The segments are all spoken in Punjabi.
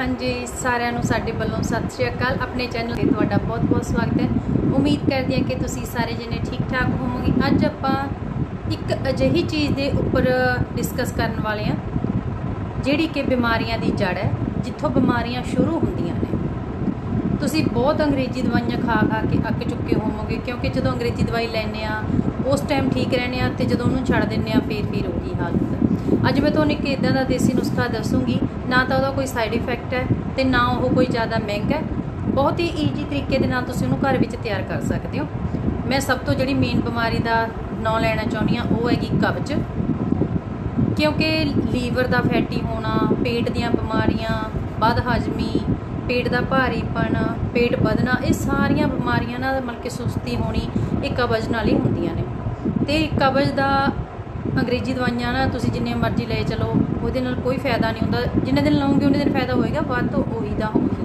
ਹਾਂਜੀ, ਸਾਰਿਆਂ ਨੂੰ ਸਾਡੇ ਵੱਲੋਂ ਸਤਿ ਸ਼੍ਰੀ ਅਕਾਲ। ਆਪਣੇ ਚੈਨਲ ਤੇ ਤੁਹਾਡਾ ਬਹੁਤ-ਬਹੁਤ ਸਵਾਗਤ ਹੈ। ਉਮੀਦ ਕਰਦੀ ਹਾਂ ਕਿ ਤੁਸੀਂ ਸਾਰੇ ਜਣੇ ਠੀਕ-ਠਾਕ ਹੋਵੋਗੇ। ਅੱਜ ਆਪਾਂ ਇੱਕ ਅਜਿਹੀ ਚੀਜ਼ ਦੇ ਉੱਪਰ ਡਿਸਕਸ ਕਰਨ ਵਾਲੇ ਹਾਂ, ਜਿਹੜੀ ਕਿ ਬਿਮਾਰੀਆਂ ਦੀ ਜੜ ਹੈ, ਜਿੱਥੋਂ ਬਿਮਾਰੀਆਂ ਸ਼ੁਰੂ ਹੁੰਦੀਆਂ ਨੇ। ਤੁਸੀਂ ਬਹੁਤ ਅੰਗਰੇਜ਼ੀ ਦਵਾਈਆਂ ਖਾ ਖਾ ਕੇ ਅੱਕ ਚੁੱਕੇ ਹੋਵੋਗੇ, ਕਿਉਂਕਿ ਜਦੋਂ ਅੰਗਰੇਜ਼ੀ ਦਵਾਈ ਲੈਂਦੇ ਆ ਉਸ ਟਾਈਮ ਠੀਕ ਰਹਿੰਦੇ ਆ ਤੇ ਜਦੋਂ ਉਹਨੂੰ ਛੱਡ ਦਿੰਦੇ ਆ ਫੇਰ ਫੇਰ ਉਹੀ ਹਾਲ ਹੁੰਦਾ ਅੱਜ ਮੈਂ ਤੁਹਾਨੂੰ ਇੱਕ ਇਦਾਂ ਦਾ ਦੇਸੀ ਨੁਸਖਾ ਦੱਸੂਗੀ। ਨਾ ਤਾਂ ਉਹਦਾ ਕੋਈ ਸਾਈਡ ਇਫੈਕਟ ਹੈ ਤੇ ਨਾ ਉਹ ਕੋਈ ਜ਼ਿਆਦਾ ਮਹਿੰਗਾ ਹੈ। ਬਹੁਤ ਹੀ ਈਜ਼ੀ ਤਰੀਕੇ ਦੇ ਨਾਲ ਤੁਸੀਂ ਉਹਨੂੰ ਘਰ ਵਿੱਚ ਤਿਆਰ ਕਰ ਸਕਦੇ ਹੋ। ਮੈਂ ਸਭ ਤੋਂ ਜਿਹੜੀ ਮੇਨ ਬਿਮਾਰੀ ਦਾ ਨਾਂ ਲੈਣਾ ਚਾਹੁੰਦੀ ਆ ਉਹ ਹੈਗੀ ਕਬਜ਼। ਕਿਉਂਕਿ ਲੀਵਰ ਦਾ ਫੈਟੀ ਹੋਣਾ, ਪੇਟ ਦੀਆਂ ਬਿਮਾਰੀਆਂ ਬਦ ਹਜਮੀ ਪੇਟ ਦਾ ਭਾਰੀਪਣ, ਪੇਟ ਵਧਣਾ, ਇਹ ਸਾਰੀਆਂ ਬਿਮਾਰੀਆਂ ਨਾਲ ਮਤਲਬ ਕਿ ਸੁਸਤੀ ਹੋਣੀ ਇਹ ਕਬਜ਼ ਨਾਲ ਹੀ ਹੁੰਦੀਆਂ ਨੇ। ਤੇ ਕਬਜ਼ ਦਾ ਅੰਗਰੇਜ਼ੀ ਦਵਾਈਆਂ ਨਾ ਤੁਸੀਂ ਜਿੰਨੇ ਮਰਜ਼ੀ ਲੈ ਚਲੋ, ਉਹਦੇ ਨਾਲ ਕੋਈ ਫਾਇਦਾ ਨਹੀਂ ਹੁੰਦਾ। ਜਿੰਨੇ ਦਿਨ ਲਓਗੇ, ਉਹਨੇ ਦਿਨ ਫਾਇਦਾ ਹੋਏਗਾ, ਵੱਧ ਤੋਂ ਉਹੀ ਦਾ ਉਹੀ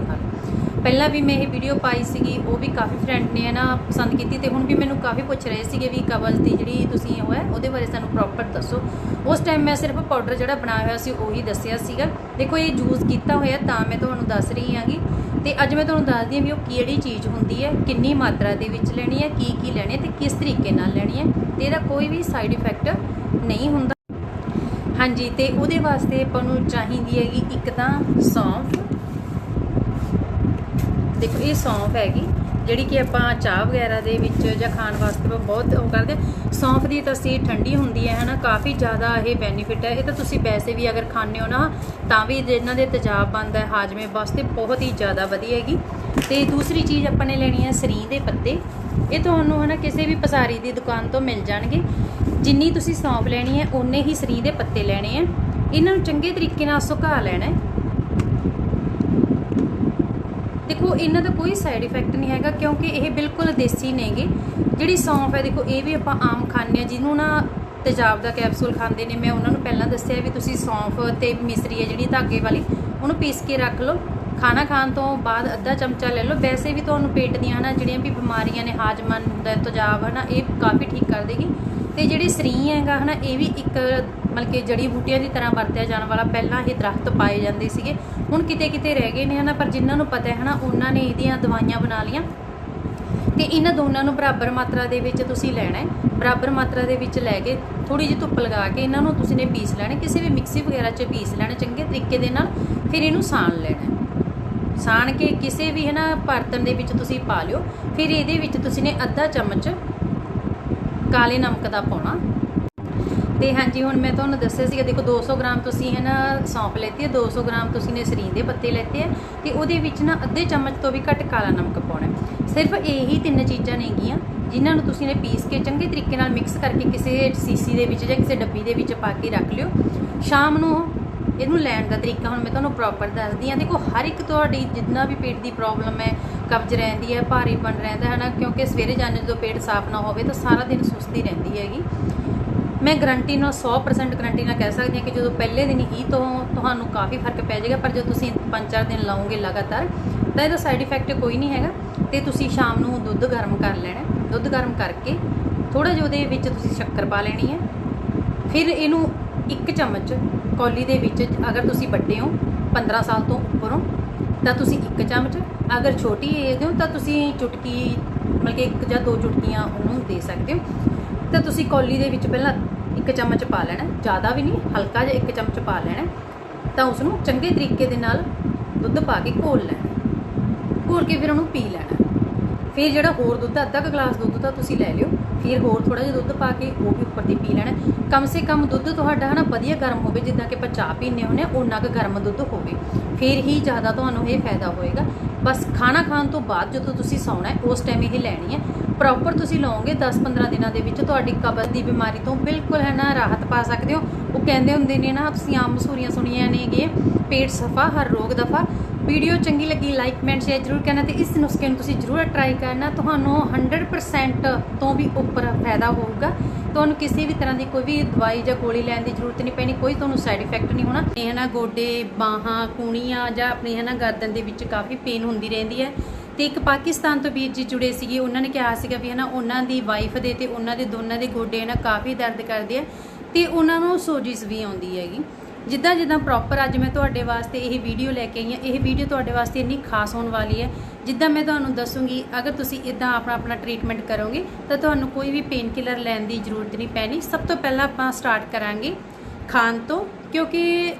ਪਹਿਲਾਂ ਵੀ ਮੈਂ ਇਹ ਵੀਡੀਓ ਪਾਈ ਸੀਗੀ, ਉਹ ਵੀ ਕਾਫੀ ਫਰੈਂਡ ਨੇ ਨਾ ਪਸੰਦ ਕੀਤੀ ਤੇ ਹੁਣ ਵੀ ਮੈਨੂੰ ਕਾਫੀ ਪੁੱਛ ਰਹੇ ਸੀਗੇ ਵੀ ਕਬਜ਼ ਦੀ ਜਿਹੜੀ ਤੁਸੀਂ ਉਹ ਹੈ, ਉਹਦੇ ਬਾਰੇ ਸਾਨੂੰ ਪ੍ਰੋਪਰ ਦੱਸੋ। ਉਸ ਟਾਈਮ ਮੈਂ ਸਿਰਫ ਪਾਊਡਰ ਜਿਹੜਾ ਬਣਾਇਆ ਹੋਇਆ ਸੀ, ਉਹੀ ਦੱਸਿਆ ਸੀਗਾ। ਦੇਖੋ, ਇਹ ਯੂਜ਼ ਕੀਤਾ ਹੋਇਆ ਤਾਂ ਮੈਂ ਤੁਹਾਨੂੰ ਦੱਸ ਰਹੀ ਹਾਂਗੀ। ਤੇ ਅੱਜ ਮੈਂ ਤੁਹਾਨੂੰ ਦੱਸਦੀ ਹਾਂ ਵੀ ਉਹ ਕਿਹੜੀ ਚੀਜ਼ ਹੁੰਦੀ ਹੈ, ਕਿੰਨੀ ਮਾਤਰਾ ਦੇ ਵਿੱਚ ਲੈਣੀ ਹੈ, ਕੀ ਕੀ ਲੈਣੀ ਹੈ ਤੇ ਕਿਸ ਤਰੀਕੇ ਨਾਲ ਲੈਣੀ ਹੈ। ਤੇ ਇਹਦਾ ਕੋਈ ਵੀ ਸਾਈਡ ਇਫੈਕਟ ਨਹੀਂ ਹੁੰਦਾ। ਹਾਂਜੀ, ਤੇ ਉਹਦੇ ਵਾਸਤੇ ਆਪਾਂ ਨੂੰ ਚਾਹੀਦੀ ਹੈਗੀ ਇੱਕ ਤਾਂ ਸੌਂਫ ਦੇਖੋ, ਇਹ ਸੌਂਫ ਹੈਗੀ, ਜਿਹੜੀ ਕਿ ਆਪਾਂ ਚਾਹ ਵਗੈਰਾ ਦੇ ਵਿੱਚ ਜਾਂ ਖਾਣ ਵਾਸਤੇ ਬਹੁਤ ਉਹ ਕਰਦੇ ਸੌਂਫ ਦੀ ਤਸੀਰ ਠੰਡੀ ਹੁੰਦੀ ਹੈ, ਹਨਾ, ਕਾਫੀ ਜ਼ਿਆਦਾ ਇਹ ਬੈਨੀਫਿਟ ਹੈ। ਇਹ ਤਾਂ ਤੁਸੀਂ ਵੈਸੇ ਵੀ ਅਗਰ ਖਾਂਦੇ ਹੋ ਨਾ, ਤਾਂ ਵੀ ਜਿਹਨਾਂ ਦੇ ਤੇਜ਼ਾਬ ਬਣਦਾ ਹੈ, ਹਾਜਮੇ ਵਾਸਤੇ ਬਹੁਤ ਹੀ ਜ਼ਿਆਦਾ ਵਧੀਆ ਹੈਗੀ। ਤੇ ਦੂਸਰੀ ਚੀਜ਼ ਆਪਾਂ ਨੇ ਲੈਣੀ ਹੈ ਸਰੀ ਦੇ ਪੱਤੇ। ਇਹ ਤੁਹਾਨੂੰ, ਹਨਾ, ਕਿਸੇ ਵੀ ਪਸਾਰੀ ਦੀ ਦੁਕਾਨ ਤੋਂ ਮਿਲ ਜਾਣਗੇ। ਜਿੰਨੀ ਤੁਸੀਂ ਸੌਂਫ ਲੈਣੀ ਹੈ, ਓਨੇ ਹੀ ਸਰੀ ਦੇ ਪੱਤੇ ਲੈਣੇ ਆ ਇਹਨਾਂ ਨੂੰ ਚੰਗੇ ਤਰੀਕੇ ਨਾਲ ਸੁਕਾ ਲੈਣਾ ਹੈ। ਦੇਖੋ, ਇਹਨਾਂ ਦਾ ਕੋਈ ਸਾਈਡ ਇਫੈਕਟ ਨਹੀਂ ਹੈਗਾ ਕਿਉਂਕਿ ਇਹ ਬਿਲਕੁਲ ਦੇਸੀ ਨੇਗੇ ਜਿਹੜੀ ਸੌਂਫ ਹੈ, ਦੇਖੋ, ਇਹ ਵੀ ਆਪਾਂ ਆਮ ਖਾਂਦੇ ਆ ਜਿਹਨੂੰ ਨਾ ਤੇਜ਼ਾਬ ਦਾ ਕੈਪਸੂਲ ਖਾਂਦੇ ਨੇ, ਮੈਂ ਉਹਨਾਂ ਨੂੰ ਪਹਿਲਾਂ ਦੱਸਿਆ ਵੀ ਤੁਸੀਂ ਸੌਂਫ ਤੇ ਮਿਸਰੀ ਹੈ ਜਿਹੜੀ ਧਾਗੇ ਵਾਲੀ, ਉਹਨੂੰ ਪੀਸ ਕੇ ਰੱਖ ਲਓ। ਖਾਣਾ ਖਾਣ ਤੋਂ ਬਾਅਦ ਅੱਧਾ ਚਮਚਾ ਲੈ ਲਓ। ਵੈਸੇ ਵੀ ਤੁਹਾਨੂੰ ਪੇਟ ਦੀਆਂ ਹਨਾ ਜਿਹੜੀਆਂ ਵੀ ਬਿਮਾਰੀਆਂ ਨੇ ਹਾਜਮਾ ਦਾ ਤੇਜ਼ਾਬ, ਹਨਾ, ਇਹ ਕਾਫੀ ਠੀਕ ਕਰ ਦੇਗੀ। ਤੇ ਜਿਹੜੀ ਸਰੀ ਹੈਗਾ, ਹਨਾ, ਇਹ ਵੀ ਇੱਕ ਮਤਲਬ ਕਿ ਜੜੀ ਬੂਟੀਆਂ ਦੀ ਤਰ੍ਹਾਂ ਵਰਤਿਆ ਜਾਣ ਵਾਲਾ ਪਹਿਲਾਂ ਇਹ ਦਰਖਤ ਪਾਏ ਜਾਂਦੇ ਸੀਗੇ। ਹੁਣ ਕਿਤੇ ਕਿਤੇ ਰਹਿ ਗਏ ਨੇ ਹਨਾ, ਪਰ ਜਿਨ੍ਹਾਂ ਨੂੰ ਪਤਾ ਹੈ ਹਨਾ, ਉਹਨਾਂ ਨੇ ਇਹਦੀਆਂ ਦਵਾਈਆਂ ਬਣਾ ਲੀਆਂ ਤੇ ਇਹਨਾਂ ਦੋਨਾਂ ਨੂੰ ਬਰਾਬਰ ਮਾਤਰਾ ਦੇ ਵਿੱਚ ਤੁਸੀਂ ਲੈਣਾ ਹੈ। ਬਰਾਬਰ ਮਾਤਰਾ ਦੇ ਵਿੱਚ ਲੈ ਕੇ ਥੋੜੀ ਜਿਹੀ ਧੁੱਪ ਲਗਾ ਕੇ ਇਹਨਾਂ ਨੂੰ ਤੁਸੀਂ ਨੇ ਪੀਸ ਲੈਣਾ ਕਿਸੇ ਵੀ ਮਿਕਸੀ ਵਗੈਰਾ 'ਚ ਪੀਸ ਲੈਣਾ ਚੰਗੇ ਤਰੀਕੇ ਦੇ ਨਾਲ, ਫਿਰ ਇਹਨੂੰ ਸਾਣ ਲੈਣਾ ਸਾਣ ਕੇ ਕਿਸੇ ਵੀ ਹਨਾ ਬਰਤਨ ਦੇ ਵਿੱਚ ਤੁਸੀਂ ਪਾ ਲਿਓ, ਫਿਰ ਇਹਦੇ ਵਿੱਚ ਤੁਸੀਂ ਨੇ ਅੱਧਾ ਚਮਚ ਕਾਲੇ ਨਮਕ ਦਾ ਪਾਉਣਾ। ਤੇ ਹਾਂਜੀ, ਹੁਣ ਮੈਂ ਤੁਹਾਨੂੰ ਦੱਸਿਆ ਸੀਗਾ, ਦੇਖੋ 200 ਗ੍ਰਾਮ ਤੁਸੀਂ ਹੈ ਨਾ ਸੌਂਫ ਲੈਤੀ ਹੈ 200 ਗ੍ਰਾਮ ਤੁਸੀਂ ਨੇ ਸਰੀਂ ਦੇ ਪੱਤੇ ਲੈਤੇ ਆ ਤੇ ਉਹਦੇ ਵਿੱਚ ਨਾ ਅੱਧੇ ਚਮਚ ਤੋਂ ਵੀ ਘੱਟ ਕਾਲਾ ਨਮਕ ਪਾਉਣਾ ਸਿਰਫ ਇਹੀ ਤਿੰਨ ਚੀਜ਼ਾਂ ਨੇਗੀਆਂ ਜਿਨ੍ਹਾਂ ਨੂੰ ਤੁਸੀਂ ਨੇ ਪੀਸ ਕੇ ਚੰਗੇ ਤਰੀਕੇ ਨਾਲ ਮਿਕਸ ਕਰਕੇ ਕਿਸੇ ਸੀਸੀ ਦੇ ਵਿੱਚ ਜਾਂ ਕਿਸੇ ਡੱਬੀ ਦੇ ਵਿੱਚ ਪਾ ਕੇ ਰੱਖ ਲਿਓ। ਸ਼ਾਮ ਨੂੰ ਇਹਨੂੰ ਲੈਣ ਦਾ ਤਰੀਕਾ ਹੁਣ ਮੈਂ ਤੁਹਾਨੂੰ ਪ੍ਰੋਪਰ ਦੱਸਦੀ ਹਾਂ। ਦੇਖੋ, ਹਰ ਇੱਕ ਤੁਹਾਡੀ ਜਿੰਨਾ ਵੀ ਪੇਟ ਦੀ ਪ੍ਰੋਬਲਮ ਹੈ, ਕਬਜ਼ ਰਹਿੰਦੀ ਹੈ, ਭਾਰੀਪਣ ਰਹਿੰਦਾ ਹੈ ਨਾ, ਕਿਉਂਕਿ ਸਵੇਰੇ ਜਾਂਦੇ ਜਦੋਂ ਪੇਟ ਸਾਫ਼ ਨਾ ਹੋਵੇ ਤਾਂ ਸਾਰਾ ਦਿਨ ਸੁਸਤੀ ਰਹਿੰਦੀ ਹੈਗੀ। ਮੈਂ ਗਰੰਟੀ ਨਾਲ 100% ਗਰੰਟੀ ਨਾਲ ਕਹਿ ਸਕਦੀ ਹਾਂ ਕਿ ਜਦੋਂ ਪਹਿਲੇ ਦਿਨ ਹੀ ਤੋਂ ਤੁਹਾਨੂੰ ਕਾਫੀ ਫ਼ਰਕ ਪੈ ਜਾਏਗਾ, ਪਰ ਜਦੋਂ ਤੁਸੀਂ 5-4 ਦਿਨ ਲਾਓਗੇ ਲਗਾਤਾਰ, ਤਾਂ ਇਹਦਾ ਸਾਈਡ ਇਫੈਕਟ ਕੋਈ ਨਹੀਂ ਹੈਗਾ। ਤੇ ਤੁਸੀਂ ਸ਼ਾਮ ਨੂੰ ਦੁੱਧ ਗਰਮ ਕਰ ਲੈਣਾ ਦੁੱਧ ਗਰਮ ਕਰਕੇ ਥੋੜਾ ਜਿਹਾ ਉਹਦੇ ਵਿੱਚ ਤੁਸੀਂ ਸ਼ੱਕਰ ਪਾ ਲੈਣੀ ਹੈ। ਫਿਰ ਇਹਨੂੰ ਇੱਕ ਚਮਚ ਕੌਲੀ ਦੇ ਵਿੱਚ, ਅਗਰ ਤੁਸੀਂ ਵੱਡੇ ਹੋ 15 ਸਾਲ ਤੋਂ ਉੱਪਰ ਹੋ ਤਾਂ ਤੁਸੀਂ ਇੱਕ ਚਮਚ, ਅਗਰ ਛੋਟੀ ਏਜ ਦੇ ਹੋ ਤਾਂ ਤੁਸੀਂ ਚੁਟਕੀ, ਮਤਲਬ ਕਿ ਇੱਕ ਜਾਂ ਦੋ ਚੁਟਕੀਆਂ ਉਹਨੂੰ ਦੇ ਸਕਦੇ ਹੋ। ਤਾਂ ਤੁਸੀਂ ਕੌਲੀ ਦੇ ਵਿੱਚ ਪਹਿਲਾਂ ਇੱਕ ਚਮਚ ਪਾ ਲੈਣਾ, ਜ਼ਿਆਦਾ ਵੀ ਨਹੀਂ, ਹਲਕਾ ਜਿਹਾ ਇੱਕ ਚਮਚ ਪਾ ਲੈਣਾ, ਤਾਂ ਉਸ ਨੂੰ ਚੰਗੇ ਤਰੀਕੇ ਦੇ ਨਾਲ ਦੁੱਧ ਪਾ ਕੇ ਘੋਲ ਲੈਣਾ। ਘੋਲ ਕੇ ਫਿਰ ਉਹਨੂੰ ਪੀ ਲੈਣਾ। ਫਿਰ ਜਿਹੜਾ ਹੋਰ ਦੁੱਧ, ਅੱਧਾ ਕੁ ਗਲਾਸ ਦੁੱਧ ਦਾ ਤੁਸੀਂ ਲੈ ਲਿਓ, ਫਿਰ ਹੋਰ ਥੋੜਾ ਜਿਹਾ ਦੁੱਧ ਪਾ ਕੇ ਉਹ ਵੀ ਉੱਪਰ ਦੀ ਪੀ ਲੈਣਾ। ਕਮ ਸੇ ਕਮ ਦੁੱਧ ਤੁਹਾਡਾ ਹਨਾ ਵਧੀਆ ਗਰਮ ਹੋਵੇ, ਜਿੱਦਾਂ ਕਿ ਆਪਾਂ ਚਾਹ ਪੀਂਦੇ ਹੁੰਦੇ ਆ ਓਨਾ ਕੁ ਗਰਮ ਦੁੱਧ ਹੋਵੇ। ਫਿਰ ਹੀ ਜ਼ਿਆਦਾ ਤੁਹਾਨੂੰ ਇਹ ਫਾਇਦਾ ਹੋਏਗਾ। ਬਸ ਖਾਣਾ ਖਾਣ ਤੋਂ ਬਾਅਦ ਜਦੋਂ ਤੁਸੀਂ ਸੌਣਾ ਹੈ, ਉਸ ਟਾਈਮ ਇਹ ਲੈਣੀ ਹੈ। ਪ੍ਰੋਪਰ ਤੁਸੀਂ ਲਓਗੇ 10-15 ਦਿਨਾਂ ਦੇ ਵਿੱਚ ਤੁਹਾਡੀ ਕਬਜ਼ ਦੀ ਬਿਮਾਰੀ ਤੋਂ ਬਿਲਕੁਲ ਹੈ ਨਾ ਰਾਹਤ ਪਾ ਸਕਦੇ ਹੋ। ਉਹ ਕਹਿੰਦੇ ਹੁੰਦੇ ਨੇ ਨਾ, ਤੁਸੀਂ ਆਮ ਮਸੂਰੀਆਂ ਸੁਣੀਆਂ ਨੇਗੇ ਪੇਟ ਸਫਾ, ਹਰ ਰੋਗ ਦਫਾ। ਵੀਡੀਓ ਚੰਗੀ ਲੱਗੀ ਲਾਈਕ ਕਮੈਂਟ ਸ਼ੇਅਰ ਜ਼ਰੂਰ ਕਰਨਾ ਤੇ ਇਸ ਨੁਸਖੇ ਨੂੰ ਤੁਸੀਂ ਜ਼ਰੂਰ ਟਰਾਈ ਕਰਨਾ। ਤੁਹਾਨੂੰ 100% ਤੋਂ ਵੀ ਉੱਪਰ ਫਾਇਦਾ ਹੋਊਗਾ। ਤੁਹਾਨੂੰ ਕਿਸੇ ਵੀ ਤਰ੍ਹਾਂ ਦੀ ਕੋਈ ਵੀ ਦਵਾਈ ਜਾਂ ਗੋਲੀ ਲੈਣ ਦੀ ਜ਼ਰੂਰਤ ਨਹੀਂ ਪੈਣੀ, ਕੋਈ ਤੁਹਾਨੂੰ ਸਾਈਡ ਇਫੈਕਟ ਨਹੀਂ ਹੋਣਾ। ਇਹ ਨਾ ਗੋਡੇ, ਬਾਹਾਂ, ਕੂਣੀਆਂ ਜਾਂ ਆਪਣੀ ਹੈ ਨਾ ਗਰਦਨ ਦੇ ਵਿੱਚ ਕਾਫੀ ਪੇਨ ਹੁੰਦੀ ਰਹਿੰਦੀ ਹੈ। ਤੇ ਇੱਕ ਪਾਕਿਸਤਾਨ ਤੋਂ ਵੀਰ ਜੀ ਜੁੜੇ ਸੀਗੇ, ਉਹਨਾਂ ਨੇ ਕਿਹਾ ਸੀਗਾ ਵੀ ਹੈ ਨਾ ਉਹਨਾਂ ਦੀ ਵਾਈਫ ਦੇ ਤੇ ਉਹਨਾਂ ਦੇ ਦੋਨਾਂ ਦੇ ਗੋਡੇ ਨਾ ਕਾਫੀ ਦਰਦ ਕਰਦੇ ਆ ਤੇ ਉਹਨਾਂ ਨੂੰ ਸੋਜਿਸ ਵੀ ਆਉਂਦੀ ਹੈਗੀ। ਜਿੱਦਾਂ ਜਿੱਦਾਂ ਪ੍ਰੋਪਰ ਅੱਜ ਮੈਂ ਤੁਹਾਡੇ ਵਾਸਤੇ ਇਹ ਵੀਡੀਓ ਲੈ ਕੇ ਆਈ ਹਾਂ, ਇਹ ਵੀਡੀਓ ਤੁਹਾਡੇ ਵਾਸਤੇ ਇੰਨੀ ਖਾਸ ਹੋਣ ਵਾਲੀ ਹੈ, ਜਿੱਦਾਂ ਮੈਂ ਤੁਹਾਨੂੰ ਦੱਸੂਗੀ, ਅਗਰ ਤੁਸੀਂ ਇਦਾਂ ਆਪਣਾ ਆਪਣਾ ਟ੍ਰੀਟਮੈਂਟ ਕਰੋਗੇ, ਤਾਂ ਤੁਹਾਨੂੰ ਕੋਈ ਵੀ ਪੇਨ ਕਿਲਰ ਲੈਣ ਦੀ ਜ਼ਰੂਰਤ ਨਹੀਂ ਪੈਣੀ। ਸਭ ਤੋਂ ਪਹਿਲਾਂ ਆਪਾਂ ਸਟਾਰਟ ਕਰਾਂਗੇ ਖਾਣ ਤੋਂ, ਕਿਉਂਕਿ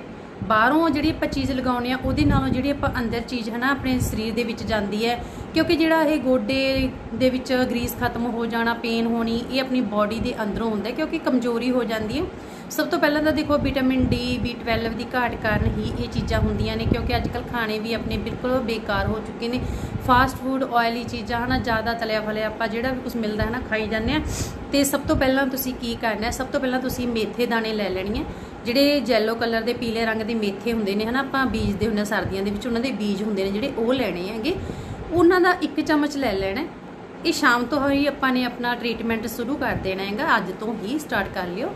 ਬਾਹਰੋਂ ਜਿਹੜੀ ਆਪਾਂ ਚੀਜ਼ ਲਗਾਉਂਦੇ ਆ ਉਹਦੇ ਨਾਲੋਂ ਜਿਹੜੀ ਆਪਾਂ ਅੰਦਰ ਚੀਜ਼ ਹੈ ਨਾ, ਆਪਣੇ ਸਰੀਰ ਦੇ ਵਿੱਚ ਜਾਂਦੀ ਹੈ। ਕਿਉਂਕਿ ਜਿਹੜਾ ਇਹ ਗੋਡੇ ਦੇ ਵਿੱਚ ਗਰੀਸ ਖਤਮ ਹੋ ਜਾਣਾ ਪੇਨ ਹੋਣੀ, ਇਹ ਆਪਣੀ ਬਾਡੀ ਦੇ ਅੰਦਰੋਂ ਹੁੰਦਾ ਕਿਉਂਕਿ ਕਮਜ਼ੋਰੀ ਹੋ ਜਾਂਦੀ ਹੈ। ਸਭ ਤੋਂ ਪਹਿਲਾਂ ਤਾਂ ਦੇਖੋ ਵਿਟਾਮਿਨ ਡੀ B12 ਦੀ ਘਾਟ ਕਾਰਨ ਹੀ ਇਹ ਚੀਜ਼ਾਂ ਹੁੰਦੀਆਂ ਨੇ ਕਿਉਂਕਿ ਅੱਜ ਕੱਲ ਖਾਣੇ ਵੀ ਆਪਣੇ ਬਿਲਕੁਲ ਬੇਕਾਰ ਹੋ ਚੁੱਕੇ ਨੇ। ਫਾਸਟ ਫੂਡ ਆਇਲੀ ਚੀਜ਼ਾਂ ਹਨਾ, ਜ਼ਿਆਦਾ ਤਲਿਆ ਫਲਿਆ ਆਪਾਂ ਜਿਹੜਾ ਵੀ ਕੁਝ ਮਿਲਦਾ ਹੈ ਨਾ ਖਾਈ ਜਾਂਦੇ ਆ ਤੇ ਸਭ ਤੋਂ ਪਹਿਲਾਂ ਤੁਸੀਂ ਕੀ ਕਰਨਾ ਹੈ ਸਭ ਤੋਂ ਪਹਿਲਾਂ ਤੁਸੀਂ ਮੇਥੇ ਦਾਣੇ ਲੈ ਲੈਣੀ ਹੈ ਜਿਹੜੇ ਜੈਲੋ ਕਲਰ ਦੇ ਪੀਲੇ ਰੰਗ ਦੇ ਮੇਥੇ ਹੁੰਦੇ ਨੇ ਹਨਾ, ਆਪਾਂ ਬੀਜਦੇ ਹੁੰਦੇ ਹਾਂ, ਸਰਦੀਆਂ ਦੇ ਵਿੱਚ ਉਹਨਾਂ ਦੇ ਬੀਜ ਹੁੰਦੇ ਨੇ ਜਿਹੜੇ ਉਹ ਲੈਣੇ ਹੈਗੇ। ਉਹਨਾਂ ਦਾ ਇੱਕ ਚਮਚ ਲੈ ਲੈਣਾ। ਇਹ ਸ਼ਾਮ ਤੋਂ ਹੀ ਆਪਾਂ ਨੇ ਆਪਣਾ ਟ੍ਰੀਟਮੈਂਟ ਸ਼ੁਰੂ ਕਰ ਦੇਣਾ ਹੈਗਾ, ਅੱਜ ਤੋਂ ਹੀ ਸਟਾਰਟ ਕਰ ਲਿਓ।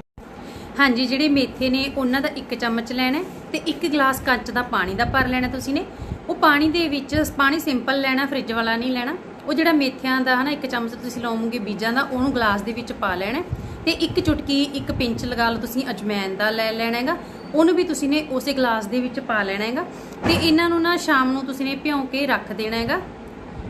ਹਾਂਜੀ, ਜਿਹੜੇ ਮੇਥੇ ਨੇ, ਉਹਨਾਂ ਦਾ ਇੱਕ ਚਮਚ ਲੈਣਾ ਹੈ ਤੇ ਇੱਕ ਗਲਾਸ ਕੱਚ ਦਾ ਪਾਣੀ ਦਾ ਭਰ ਲੈਣਾ ਤੁਸੀਂ ਨੇ। ਉਹ ਪਾਣੀ ਦੇ ਵਿੱਚ, ਪਾਣੀ ਸਿੰਪਲ ਲੈਣਾ, ਫ੍ਰਿਜ ਵਾਲਾ ਨਹੀਂ ਲੈਣਾ। ਉਹ ਜਿਹੜਾ ਮੇਥਿਆਂ ਦਾ ਹਨਾ, ਇੱਕ ਚਮਚ ਤੁਸੀਂ ਲਾਉਂਗੇ ਬੀਜਾਂ ਦਾ, ਉਹਨੂੰ ਗਲਾਸ ਦੇ ਵਿੱਚ ਪਾ ਲੈਣਾ ਹੈ। ਤੇ ਇੱਕ ਚੁਟਕੀ, ਇੱਕ ਪਿੰਚ ਲਗਾ ਲਓ ਤੁਸੀਂ, ਅਜਮੈਨ ਦਾ ਲੈ ਲੈਣਾ ਹੈਗਾ। ਉਹਨੂੰ ਵੀ ਤੁਸੀਂ ਨੇ ਉਸੇ ਗਲਾਸ ਦੇ ਵਿੱਚ ਪਾ ਲੈਣਾ ਹੈਗਾ। ਤੇ ਇਹਨਾਂ ਨੂੰ ਨਾ ਸ਼ਾਮ ਨੂੰ ਤੁਸੀਂ ਨੇ ਭਿਉਂ ਕੇ ਰੱਖ ਦੇਣਾ ਹੈਗਾ।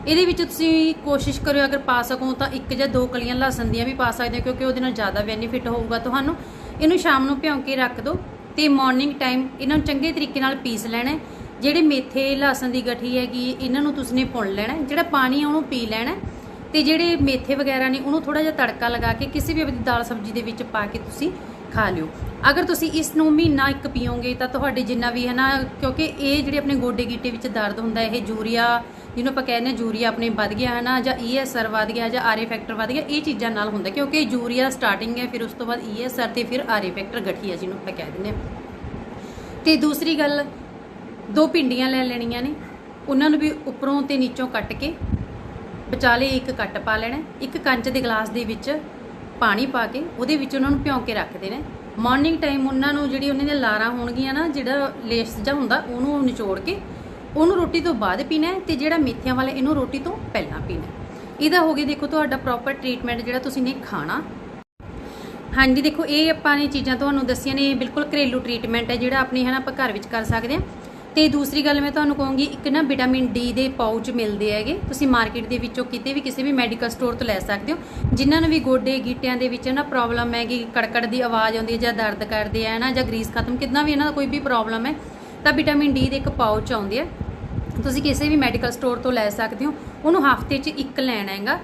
ਇਹਦੇ ਵਿੱਚ ਤੁਸੀਂ ਕੋਸ਼ਿਸ਼ ਕਰਿਓ, ਅਗਰ ਪਾ ਸਕੋ ਤਾਂ ਇੱਕ ਜਾਂ ਦੋ ਕਲੀਆਂ ਲਸਣ ਦੀਆਂ ਵੀ ਪਾ ਸਕਦੇ ਹੋ, ਕਿਉਂਕਿ ਉਹਦੇ ਨਾਲ ਜ਼ਿਆਦਾ ਬੈਨੀਫਿਟ ਹੋਊਗਾ ਤੁਹਾਨੂੰ। ਇਹਨੂੰ ਸ਼ਾਮ ਨੂੰ ਭਿਉਂ ਕੇ ਰੱਖ ਦਿਓ ਤੇ ਮਾਰਨਿੰਗ ਟਾਈਮ ਇਹਨਾਂ ਨੂੰ ਚੰਗੇ ਤਰੀਕੇ ਨਾਲ ਪੀਸ ਲੈਣਾ ਜਿਹੜੇ ਮੇਥੇ ਲਸਣ ਦੀ ਗਠੀ ਹੈਗੀ, ਇਹਨਾਂ ਨੂੰ ਤੁਸੀਂ ਨੇ ਭੁੰਨ ਲੈਣਾ ਜਿਹੜਾ ਪਾਣੀ ਆ ਉਹਨੂੰ ਪੀ ਲੈਣਾ ਹੈ। ਤੇ ਜਿਹੜੇ ਮੇਥੇ ਵਗੈਰਾ ਨੇ, ਉਹਨੂੰ ਥੋੜਾ ਜਿਹਾ ਤੜਕਾ ਲਗਾ ਕੇ ਕਿਸੇ ਵੀ ਦਾਲ ਸਬਜ਼ੀ ਦੇ ਵਿੱਚ ਪਾ ਕੇ ਤੁਸੀਂ ਖਾ ਲਿਓ। ਅਗਰ ਤੁਸੀਂ ਇਸ ਨੂੰ ਮਹੀਨਾ ਇੱਕ ਪੀਓਗੇ ਤਾਂ ਤੁਹਾਡੇ ਜਿੰਨਾ ਵੀ ਹੈ ਨਾ, ਕਿਉਂਕਿ ਇਹ ਜਿਹੜੇ ਆਪਣੇ ਗੋਡੇ ਗੀਟੇ ਵਿੱਚ ਦਰਦ ਹੁੰਦਾ, ਇਹ ਯੂਰੀਆ ਜਿਹਨੂੰ ਆਪਾਂ ਕਹਿੰਦੇ ਹਾਂ ਯੂਰੀਆ ਆਪਣੇ ਵੱਧ ਗਿਆ ਹੈ ਨਾ, ਜਾਂ ਈਐਸਆਰ ਵੱਧ ਗਿਆ, ਜਾਂ ਆਰਏ ਫੈਕਟਰ ਵੱਧ ਗਿਆ, ਇਹ ਚੀਜ਼ਾਂ ਨਾਲ ਹੁੰਦਾ, ਕਿਉਂਕਿ ਯੂਰੀਆ ਸਟਾਰਟਿੰਗ ਹੈ, ਫਿਰ ਉਸ ਤੋਂ ਬਾਅਦ ਈਐਸਆਰ ਤੇ ਫਿਰ ਆਰਏ ਫੈਕਟਰ ਗਠੀਆ ਜਿਹਨੂੰ ਆਪਾਂ ਕਹਿ ਦਿੰਦੇ ਹਾਂ। ਤੇ ਦੂਸਰੀ ਗੱਲ, ਦੋ ਪਿੰਡੀਆਂ ਲੈ ਲੈਣੀਆਂ ਨੇ, ਉਹਨਾਂ ਨੂੰ ਵੀ ਉੱਪਰੋਂ ਤੇ ਨੀਚੋਂ ਕੱਟ ਕੇ ਵਿਚਾਲੇ ਇੱਕ ਕੱਟ ਪਾ ਲੈਣਾ, ਇੱਕ ਕੰਚ ਦੇ ਗਲਾਸ ਦੇ ਵਿੱਚ ਪਾਣੀ ਪਾ ਕੇ ਉਹਦੇ ਵਿੱਚ ਉਹਨਾਂ ਨੂੰ ਭਿਉਂ ਕੇ ਰੱਖ ਦੇਣਾ ਮਾਰਨਿੰਗ ਟਾਈਮ ਉਹਨਾਂ ਨੂੰ ਜਿਹੜੀ ਉਹਨਾਂ ਦੀਆਂ ਲਾਰਾਂ ਹੋਣਗੀਆਂ ਨਾ, ਜਿਹੜਾ ਲੇਸ ਜਾਂ ਹੁੰਦਾ, ਉਹਨੂੰ ਨਿਚੋੜ ਕੇ ਉਹਨੂੰ ਰੋਟੀ ਤੋਂ ਬਾਅਦ ਪੀਣਾ ਹੈ ਤੇ ਜਿਹੜਾ ਮੇਥਿਆਂ ਵਾਲਾ ਇਹਨੂੰ ਰੋਟੀ ਤੋਂ ਪਹਿਲਾਂ ਪੀਣਾ ਇਹਦਾ ਹੋ ਗਿਆ, ਦੇਖੋ ਤੁਹਾਡਾ ਪ੍ਰੋਪਰ ਟ੍ਰੀਟਮੈਂਟ ਜਿਹੜਾ ਤੁਸੀਂ ਨੇ ਖਾਣਾ। ਹਾਂਜੀ, ਦੇਖੋ, ਇਹ ਆਪਾਂ ਨੇ ਚੀਜ਼ਾਂ ਤੁਹਾਨੂੰ ਦੱਸੀਆਂ ਨੇ ਬਿਲਕੁਲ ਘਰੇਲੂ ਟ੍ਰੀਟਮੈਂਟ ਹੈ ਜਿਹੜਾ ਆਪਣੇ ਹੈ ਨਾ ਆਪਾਂ ਘਰ ਵਿੱਚ ਕਰ ਸਕਦੇ ਹਾਂ। ਤੇ ਦੂਸਰੀ ਗੱਲ ਮੈਂ ਤੁਹਾਨੂੰ ਕਹੂੰਗੀ, ਇੱਕ ਨਾ ਵਿਟਾਮਿਨ ਡੀ ਦੇ ਪਾਊਚ ਮਿਲਦੇ ਹੈਗੇ। ਤੁਸੀਂ ਮਾਰਕੀਟ ਦੇ ਵਿੱਚੋਂ ਕਿਤੇ ਵੀ ਕਿਸੇ ਵੀ ਮੈਡੀਕਲ ਸਟੋਰ ਤੋਂ ਲੈ ਸਕਦੇ ਹੋ। ਜਿਨ੍ਹਾਂ ਨੂੰ ਵੀ ਗੋਡੇ, ਗਿੱਟਿਆਂ ਦੇ ਵਿੱਚ ਨਾ ਪ੍ਰੋਬਲਮ ਹੈਗੀ, ਕੜਕੜ ਦੀ ਆਵਾਜ਼ ਆਉਂਦੀ ਹੈ ਜਾਂ ਦਰਦ ਕਰਦੇ ਆ ਨਾ, ਜਾਂ ਗਰੀਸ ਖਤਮ ਕਿੰਨਾ ਵੀ ਇਹਨਾਂ ਦਾ ਕੋਈ ਵੀ ਪ੍ਰੋਬਲਮ ਹੈ, ਤਾਂ ਵਿਟਾਮਿਨ ਡੀ ਦੇ ਇੱਕ ਪਾਊਚ ਆਉਂਦੇ ਆ। ਤੁਸੀਂ ਕਿਸੇ ਵੀ ਮੈਡੀਕਲ ਸਟੋਰ ਤੋਂ ਲੈ ਸਕਦੇ ਹੋ। ਉਹਨੂੰ ਹਫ਼ਤੇ 'ਚ ਇੱਕ ਲੈਣਾ ਹੈਗਾ।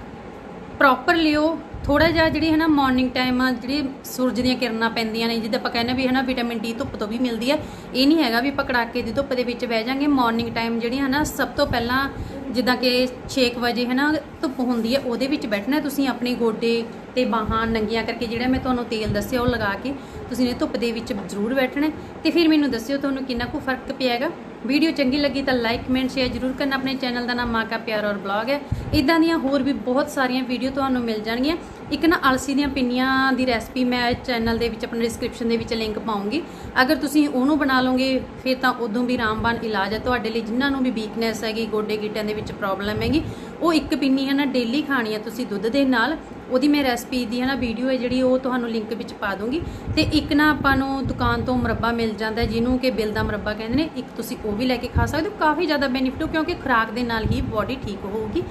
ਪ੍ਰੋਪਰ ਲਿਓ ਥੋੜਾ ਜਿਹਾ ਜਿਹੜੀ ਹੈ ਨਾ ਮਾਰਨਿੰਗ ਟਾਈਮ ਜਿਹੜੀ ਸੂਰਜ ਦੀਆਂ ਕਿਰਨਾਂ ਪੈਂਦੀਆਂ ਨੇ, ਜਿੱਦਾਂ ਆਪਾਂ ਕਹਿੰਦੇ ਵੀ ਹੈ ਨਾ ਵਿਟਾਮਿਨ ਡੀ ਧੁੱਪ ਤੋਂ ਵੀ ਮਿਲਦੀ ਹੈ। ਇਹ ਨਹੀਂ ਹੈਗਾ ਵੀ ਆਪਾਂ ਕੜਾਕੇ ਦੀ ਧੁੱਪ ਦੇ ਵਿੱਚ ਬਹਿ ਜਾਾਂਗੇ। ਮਾਰਨਿੰਗ ਟਾਈਮ ਜਿਹੜੀ ਹੈ ਨਾ, ਸਭ ਤੋਂ ਪਹਿਲਾਂ ਜਿੱਦਾਂ ਕਿ 6 ਵਜੇ ਹੈ ਨਾ ਧੁੱਪ ਹੁੰਦੀ ਹੈ, ਉਹਦੇ ਵਿੱਚ ਬੈਠਣਾ ਤੁਸੀਂ ਆਪਣੇ ਗੋਡੇ ਤੇ ਬਾਹਾਂ, ਨੰਗੀਆਂ ਕਰਕੇ ਜਿਹੜਾ ਮੈਂ ਤੁਹਾਨੂੰ ਤੇਲ ਦੱਸਿਆ, ਉਹ ਲਗਾ ਕੇ ਤੁਸੀਂ ਨੇ ਧੁੱਪ ਦੇ ਵਿੱਚ ਜ਼ਰੂਰ ਬੈਠਣਾ ਹੈ। ਤੇ ਫਿਰ ਮੈਨੂੰ ਦੱਸਿਓ ਤੁਹਾਨੂੰ ਕਿੰਨਾ ਕੁ ਫ਼ਰਕ ਪਿਆਗਾ ਵੀਡੀਓ ਚੰਗੀ ਲੱਗੀ ਤਾਂ ਲਾਈਕ ਕਮੈਂਟ ਸ਼ੇਅਰ ਜ਼ਰੂਰ ਕਰਨਾ। ਆਪਣੇ ਚੈਨਲ ਦਾ ਨਾਮ ਮਾਂ ਕਾ ਪਿਆਰ ਔਰ ਬਲੌਗ ਹੈ। ਇਦਾਂ ਦੀਆਂ ਹੋਰ ਵੀ ਬਹੁਤ ਸਾਰੀਆਂ ਵੀਡੀਓ ਤੁਹਾਨੂੰ ਮਿਲ ਜਾਣਗੀਆਂ। ਇੱਕ ਨਾ ਅਲਸੀ ਦੀਆਂ ਪਿੰਨੀਆਂ ਦੀ ਰੈਸਪੀ ਮੈਂ ਚੈਨਲ ਦੇ ਵਿੱਚ, ਆਪਣੇ ਡਿਸਕ੍ਰਿਪਸ਼ਨ ਦੇ ਵਿੱਚ ਲਿੰਕ ਪਾਉਂਗੀ। ਅਗਰ ਤੁਸੀਂ ਉਹਨੂੰ ਬਣਾ ਲਓਗੇ, ਫਿਰ ਤਾਂ ਉਦੋਂ ਵੀ ਰਾਮਬਾਨ ਇਲਾਜ ਹੈ ਤੁਹਾਡੇ ਲਈ ਜਿਨ੍ਹਾਂ ਨੂੰ ਵੀ ਵੀਕਨੈਸ ਹੈਗੀ, ਗੋਡੇ ਗਿੱਟਿਆਂ ਦੇ ਵਿੱਚ ਪ੍ਰੋਬਲਮ ਹੈਗੀ, ਉਹ ਇੱਕ ਪਿੰਨੀ ਹੈ ਨਾ ਡੇਲੀ ਖਾਣੀ ਹੈ ਤੁਸੀਂ ਦੁੱਧ ਦੇ ਨਾਲ। ਉਹਦੀ ਮੈਂ ਰੈਸਪੀ ਦੀ ਹੈ ਨਾ ਵੀਡੀਓ ਹੈ ਜਿਹੜੀ, ਉਹ ਤੁਹਾਨੂੰ ਲਿੰਕ ਵਿੱਚ ਪਾ ਦੂੰਗੀ ਤੇ ਇੱਕ ਨਾ ਆਪਾਂ ਨੂੰ ਦੁਕਾਨ ਤੋਂ ਮੁਰੱਬਾ ਮਿਲ ਜਾਂਦਾ ਜਿਹਨੂੰ ਕਿ ਬਿਲ ਦਾ ਮੁਰੱਬਾ ਕਹਿੰਦੇ ਨੇ, ਇੱਕ ਤੁਸੀਂ ਉਹ ਵੀ ਲੈ ਕੇ ਖਾ ਸਕਦੇ ਹੋ। ਕਾਫੀ ਜ਼ਿਆਦਾ ਬੈਨੀਫਿਟ ਹੋ ਕਿਉਂਕਿ ਖੁਰਾਕ ਦੇ ਨਾਲ ਹੀ ਬਾਡੀ ਠੀਕ ਹੋਊਗੀ।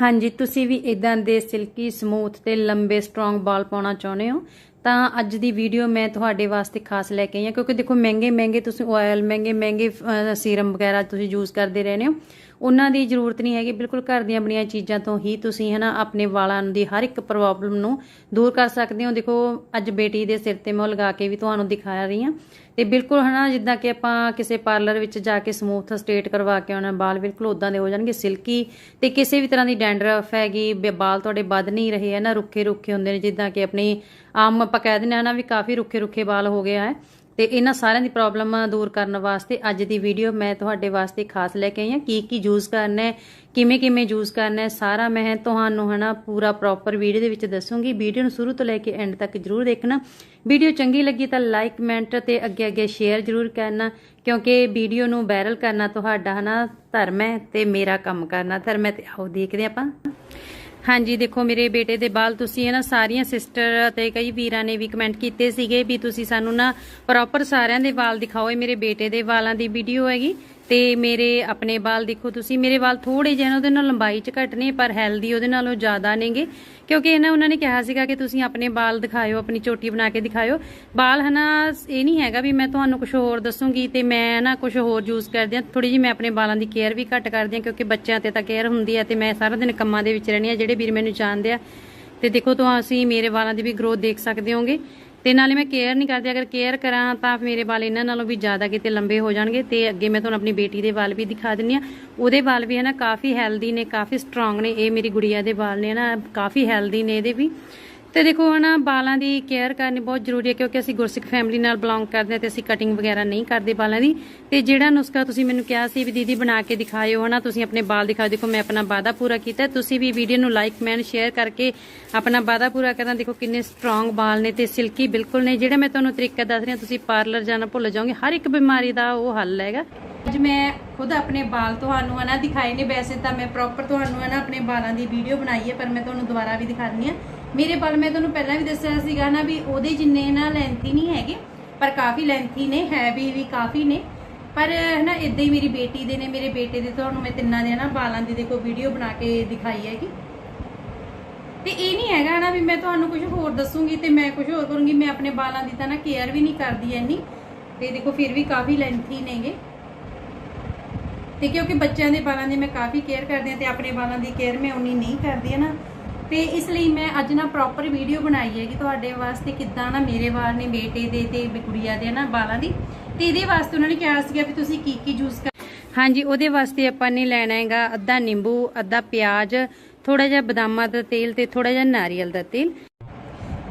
ਹਾਂਜੀ, ਤੁਸੀਂ ਵੀ ਇਦਾਂ ਦੇ ਸਿਲਕੀ, ਸਮੂਥ ਤੇ ਲੰਬੇ ਸਟਰੋਂਗ ਬਾਲ ਪਾਉਣਾ ਚਾਹੁੰਦੇ ਹੋ, ਤਾਂ ਅੱਜ ਦੀ ਵੀਡੀਓ ਮੈਂ ਤੁਹਾਡੇ ਵਾਸਤੇ ਖਾਸ ਲੈ ਕੇ ਆਈ ਹਾਂ, ਕਿਉਂਕਿ ਦੇਖੋ ਮਹਿੰਗੇ ਮਹਿੰਗੇ ਤੁਸੀਂ ਆਇਲ ਮਹਿੰਗੇ ਮਹਿੰਗੇ ਸੀਰਮ ਵਗੈਰਾ ਤੁਸੀਂ ਯੂਜ਼ ਕਰਦੇ ਰਹਿੰਦੇ ਹੋ ਉਹਨਾਂ ਦੀ ਜ਼ਰੂਰਤ ਨਹੀਂ ਹੈਗੀ। ਬਿਲਕੁਲ ਘਰ ਦੀਆਂ ਬਣੀਆਂ ਚੀਜ਼ਾਂ ਤੋਂ ਹੀ ਤੁਸੀਂ ਹਨਾ ਆਪਣੇ ਵਾਲਾਂ ਦੀ ਹਰ ਇੱਕ ਪ੍ਰੋਬਲਮ ਨੂੰ ਦੂਰ ਕਰ ਸਕਦੇ ਹੋ। ਦੇਖੋ, ਅੱਜ ਬੇਟੀ ਦੇ ਸਿਰ ਤੇ ਮੈਂ ਉਹ ਲਗਾ ਕੇ ਵੀ ਤੁਹਾਨੂੰ ਦਿਖਾ ਰਹੀ ਹਾਂ। ਤੇ ਬਿਲਕੁਲ ਹਨਾ, ਜਿੱਦਾਂ ਕਿ ਆਪਾਂ ਕਿਸੇ ਪਾਰਲਰ ਵਿੱਚ ਜਾ ਕੇ ਸਮੂਥ ਸਟੇਟ ਕਰਵਾ ਕੇ ਆਉਣਾ ਵਾਲ ਬਿਲਕੁਲ ਉਦਾਂ ਦੇ ਹੋ ਜਾਣਗੇ ਸਿਲਕੀ ਤੇ ਕਿਸੇ ਵੀ ਤਰ੍ਹਾਂ ਦੀ ਡੈਂਡਰਫ ਹੈਗੀ, ਬ- ਵਾਲ ਤੁਹਾਡੇ ਵੱਧ ਨਹੀਂ ਰਹੇ ਹੈ ਨਾ ਰੁੱਖੇ ਰੁੱਖੇ ਹੁੰਦੇ ਨੇ, ਜਿੱਦਾਂ ਕਿ ਆਪਣੀ ਆਮ ਆਪਾਂ ਕਹਿ ਦਿੰਦੇ ਹਾਂ ਨਾ ਵੀ ਕਾਫੀ ਰੁੱਖੇ ਰੁੱਖੇ ਵਾਲ ਹੋ ਗਿਆ ਹੈ। ਤੇ ਇਹਨਾਂ ਸਾਰਿਆਂ ਦੀ ਪ੍ਰੋਬਲਮ ਦੂਰ ਕਰਨ ਵਾਸਤੇ ਅੱਜ ਦੀ ਵੀਡੀਓ ਮੈਂ ਤੁਹਾਡੇ ਵਾਸਤੇ ਖਾਸ ਲੈ ਕੇ ਆਈ ਹਾਂ। ਕੀ ਕੀ ਯੂਜ਼ ਕਰਨਾ ਹੈ, ਕਿਵੇਂ ਕਿਵੇਂ ਯੂਜ਼ ਕਰਨਾ ਹੈ, ਸਾਰਾ ਮੈਂ ਤੁਹਾਨੂੰ ਹਨਾ ਪੂਰਾ ਪ੍ਰੋਪਰ ਵੀਡੀਓ ਦੇ ਵਿੱਚ ਦੱਸੂਗੀ। ਵੀਡੀਓ ਨੂੰ ਸ਼ੁਰੂ ਤੋਂ ਲੈ ਕੇ ਐਂਡ ਤੱਕ ਜਰੂਰ ਦੇਖਣਾ। ਵੀਡੀਓ ਚੰਗੀ ਲੱਗੀ ਤਾਂ ਲਾਈਕ ਕਮੈਂਟ ਤੇ ਅੱਗੇ ਅੱਗੇ ਸ਼ੇਅਰ ਜਰੂਰ ਕਰਨਾ, ਕਿਉਂਕਿ ਵੀਡੀਓ ਨੂੰ ਵਾਇਰਲ ਕਰਨਾ ਤੁਹਾਡਾ ਹਨਾ ਧਰਮ ਹੈ ਤੇ ਮੇਰਾ ਕੰਮ ਕਰਨਾ ਧਰਮ ਹੈ ਤੇ ਆਓ ਦੇਖਦੇ ਹਾਂ ਆਪਾਂ। ਹਾਂਜੀ, ਦੇਖੋ ਮੇਰੇ ਬੇਟੇ ਦੇ ਵਾਲ ਤੁਸੀਂ ਹੈ ਨਾ ਸਾਰੀਆਂ ਸਿਸਟਰ ਅਤੇ ਕਈ ਵੀਰਾਂ ਨੇ ਵੀ ਕਮੈਂਟ ਕੀਤੇ ਸੀਗੇ ਵੀ ਤੁਸੀਂ ਸਾਨੂੰ ਨਾ ਪ੍ਰੋਪਰ ਸਾਰਿਆਂ ਦੇ ਵਾਲ ਦਿਖਾਓ। ਇਹ ਮੇਰੇ ਬੇਟੇ ਦੇ ਵਾਲਾਂ ਦੀ ਵੀਡੀਓ ਹੈਗੀ। ਤੇ ਮੇਰੇ ਆਪਣੇ ਵਾਲ ਦੇਖੋ ਤੁਸੀਂ, ਮੇਰੇ ਵਾਲ ਥੋੜੇ ਜਿਹੇ ਨਾ, ਉਹਦੇ ਨਾਲ ਲੰਬਾਈ ਚ ਘੱਟ ਨੇ, ਪਰ ਹੈਲਦੀ ਉਹਦੇ ਨਾਲੋਂ ਜ਼ਿਆਦਾ ਨੇਗੇ। ਕਿਉਂਕਿ ਇਹਨਾਂ, ਉਹਨਾਂ ਨੇ ਕਿਹਾ ਸੀਗਾ ਕਿ ਤੁਸੀਂ ਆਪਣੇ ਵਾਲ ਦਿਖਾਇਓ, ਆਪਣੀ ਚੋਟੀ ਬਣਾ ਕੇ ਦਿਖਾਇਓ। ਵਾਲ ਹਨਾ, ਇਹ ਨਹੀਂ ਹੈਗਾ ਵੀ ਮੈਂ ਤੁਹਾਨੂੰ ਕੁਝ ਹੋਰ ਦੱਸੂਗੀ ਤੇ ਮੈਂ ਨਾ ਕੁਝ ਹੋਰ ਯੂਜ਼ ਕਰਦੀ ਹਾਂ। ਥੋੜੀ ਜਿਹੀ ਮੈਂ ਆਪਣੇ ਵਾਲਾਂ ਦੀ ਕੇਅਰ ਵੀ ਘੱਟ ਕਰਦੀ ਹਾਂ, ਕਿਉਂਕਿ ਬੱਚਿਆਂ ਤੇ ਤਾਂ ਕੇਅਰ ਹੁੰਦੀ ਹੈ ਤੇ ਮੈਂ ਸਾਰਾ ਦਿਨ ਕੰਮਾਂ ਦੇ ਵਿੱਚ ਰਹਿੰਦੀ ਹਾਂ, ਜਿਹੜੇ ਵੀਰ ਮੈਨੂੰ ਜਾਣਦੇ ਆ। ਤੇ ਦੇਖੋ ਤੁਸੀਂ ਮੇਰੇ ਵਾਲਾਂ ਦੀ ਵੀ ਗਰੋਥ ਦੇਖ ਸਕਦੇ ਹੋਗੇ। ਤੇ ਨਾਲੇ ਮੈਂ ਕੇਅਰ ਨਹੀਂ ਕਰਦੀ, ਅਗਰ ਕੇਅਰ ਕਰਾਂ ਤਾਂ ਮੇਰੇ ਵਾਲ ਇਹਨਾਂ ਨਾਲੋਂ ਵੀ ਜ਼ਿਆਦਾ ਕਿਤੇ ਲੰਬੇ ਹੋ ਜਾਣਗੇ ਤੇ ਅੱਗੇ ਮੈਂ ਤੁਹਾਨੂੰ ਆਪਣੀ ਬੇਟੀ ਦੇ ਵਾਲ ਵੀ ਦਿਖਾ ਦਿੰਨੀ ਆ ਉਹਦੇ ਵਾਲ ਵੀ ਹੈ ਨਾ ਕਾਫੀ ਹੈਲਦੀ ਨੇ, ਕਾਫੀ ਸਟਰੋਂਗ ਨੇ। ਇਹ ਮੇਰੀ ਗੁੜੀਆ ਦੇ ਵਾਲ ਨੇ ਨਾ ਕਾਫੀ ਹੈਲਦੀ ਨੇ ਇਹਦੇ ਵੀ। ਤੇ ਦੇਖੋ ਹਨਾ, ਬਾਲਾਂ ਦੀ ਕੇਅਰ ਕਰਨੀ ਬਹੁਤ ਜ਼ਰੂਰੀ ਹੈ ਕਿਉਂਕਿ ਅਸੀਂ ਗੁਰਸਿੱਖ ਫੈਮਿਲੀ ਨਾਲ ਬਿਲੋਂਗ ਕਰਦੇ ਹਾਂ ਤੇ ਅਸੀਂ ਕਟਿੰਗ ਵਗੈਰਾ ਨਹੀਂ ਕਰਦੇ ਬਾਲਾਂ ਦੀ। ਤੇ ਜਿਹੜਾ ਨੁਸਖਾ ਤੁਸੀਂ ਮੈਨੂੰ ਕਿਹਾ ਸੀ ਵੀ ਦੀਦੀ ਬਣਾ ਕੇ ਦਿਖਾਇਓ ਹਨਾ, ਤੁਸੀਂ ਆਪਣੇ ਬਾਲ ਦਿਖਾਓ, ਦੇਖੋ ਮੈਂ ਆਪਣਾ ਵਾਅਦਾ ਪੂਰਾ ਕੀਤਾ। ਤੁਸੀਂ ਵੀ ਵੀਡੀਓ ਨੂੰ ਲਾਈਕ ਮੈਨ ਸ਼ੇਅਰ ਕਰਕੇ ਆਪਣਾ ਵਾਅਦਾ ਪੂਰਾ ਕਰਨਾ। ਦੇਖੋ ਕਿੰਨੇ ਸਟਰੋਂਗ ਬਾਲ ਨੇ ਤੇ ਸਿਲਕੀ ਬਿਲਕੁਲ ਨੇ। ਜਿਹੜਾ ਮੈਂ ਤੁਹਾਨੂੰ ਤਰੀਕਾ ਦੱਸ ਰਹੀ ਹਾਂ ਤੁਸੀਂ ਪਾਰਲਰ ਜਾਣਾ ਭੁੱਲ ਜਾਓਗੇ। ਹਰ ਇੱਕ ਬਿਮਾਰੀ ਦਾ ਉਹ ਹੱਲ ਹੈਗਾ। ਅੱਜ ਮੈਂ ਖੁਦ ਆਪਣੇ ਵਾਲ ਤੁਹਾਨੂੰ ਹਨਾ ਦਿਖਾਏ ਨੇ, ਵੈਸੇ ਤਾਂ ਮੈਂ ਪ੍ਰੋਪਰ ਤੁਹਾਨੂੰ ਹਨਾ ਆਪਣੇ ਵਾਲਾਂ ਦੀ ਵੀਡੀਓ ਬਣਾਈ ਹੈ, ਪਰ ਮੈਂ ਤੁਹਾਨੂੰ ਦੁਬਾਰਾ ਵੀ ਦਿਖਾਣੀ ਆ ਮੇਰੇ ਵਾਲ ਮੈਂ ਤੁਹਾਨੂੰ ਪਹਿਲਾਂ ਵੀ ਦੱਸਿਆ ਸੀਗਾ ਨਾ ਵੀ ਉਹਦੇ ਜਿੰਨੇ ਨਾ ਲੈਂਥੀ ਨਹੀਂ ਹੈਗੇ, ਪਰ ਕਾਫੀ ਲੈਂਥੀ ਨੇ ਹੈਵੀ ਵੀ ਕਾਫੀ ਨੇ। ਪਰ ਹਨਾ ਇਦਾਂ ਹੀ ਮੇਰੀ ਬੇਟੀ ਦੇ ਨੇ, ਮੇਰੇ ਬੇਟੇ ਦੇ ਤੁਹਾਨੂੰ ਮੈਂ ਤਿੰਨਾਂ ਦੇ ਨਾ ਵਾਲਾਂ ਦੀ ਦੇਖੋ ਵੀਡੀਓ ਬਣਾ ਕੇ ਦਿਖਾਈ ਹੈਗੀ। ਤੇ ਇਹ ਨਹੀਂ ਹੈਗਾ ਨਾ ਵੀ ਮੈਂ ਤੁਹਾਨੂੰ ਕੁਝ ਹੋਰ ਦੱਸੂਗੀ ਤੇ ਮੈਂ ਕੁਝ ਹੋਰ ਕਰੂੰਗੀ, ਮੈਂ ਆਪਣੇ ਵਾਲਾਂ ਦੀ ਤਾਂ ਨਾ ਕੇਅਰ ਵੀ ਨਹੀਂ ਕਰਦੀ ਐਨੀ ਤੇ ਦੇਖੋ ਫਿਰ ਵੀ ਕਾਫੀ ਲੈਂਥੀ ਨੇਗੇ। ਤੇ ਕਿਉਂਕਿ ਬੱਚਿਆਂ ਦੇ ਵਾਲਾਂ ਦੀ ਮੈਂ ਕਾਫੀ ਕੇਅਰ ਕਰਦੀ ਹਾਂ ਤੇ ਆਪਣੇ ਵਾਲਾਂ ਦੀ ਕੇਅਰ ਮੈਂ ਉਨੀ ਨਹੀਂ ਕਰਦੀ ਹੈ ਨਾ ਤੇ ਇਸ ਲਈ ਮੈਂ ਅੱਜ ਨਾ ਪ੍ਰੋਪਰ ਵੀਡੀਓ ਬਣਾਈ ਹੈ ਕਿ ਤੁਹਾਡੇ ਵਾਸਤੇ ਕਿੱਦਾਂ ਨਾ ਮੇਰੇ ਵਾਲ ਨੇ, ਬੇਟੇ ਦੇ ਤੇ ਗੁੜੀਆ ਦੇ ਨਾ ਵਾਲਾਂ ਦੀ। ਤੇ ਇਹਦੇ ਵਾਸਤੇ ਉਹਨਾਂ ਨੇ ਕਿਹਾ ਸੀਗਾ ਵੀ ਤੁਸੀਂ ਕੀ ਕੀ ਯੂਜ਼ ਕਰ ਹਾਂਜੀ, ਉਹਦੇ ਵਾਸਤੇ ਆਪਾਂ ਨੇ ਲੈਣਾ ਹੈਗਾ ਅੱਧਾ ਨਿੰਬੂ, ਅੱਧਾ ਪਿਆਜ਼ ਥੋੜਾ ਜਿਹਾ ਬਦਾਮਾਂ ਦਾ ਤੇਲ ਤੇ ਥੋੜਾ ਜਿਹਾ ਨਾਰੀਅਲ ਦਾ ਤੇਲ।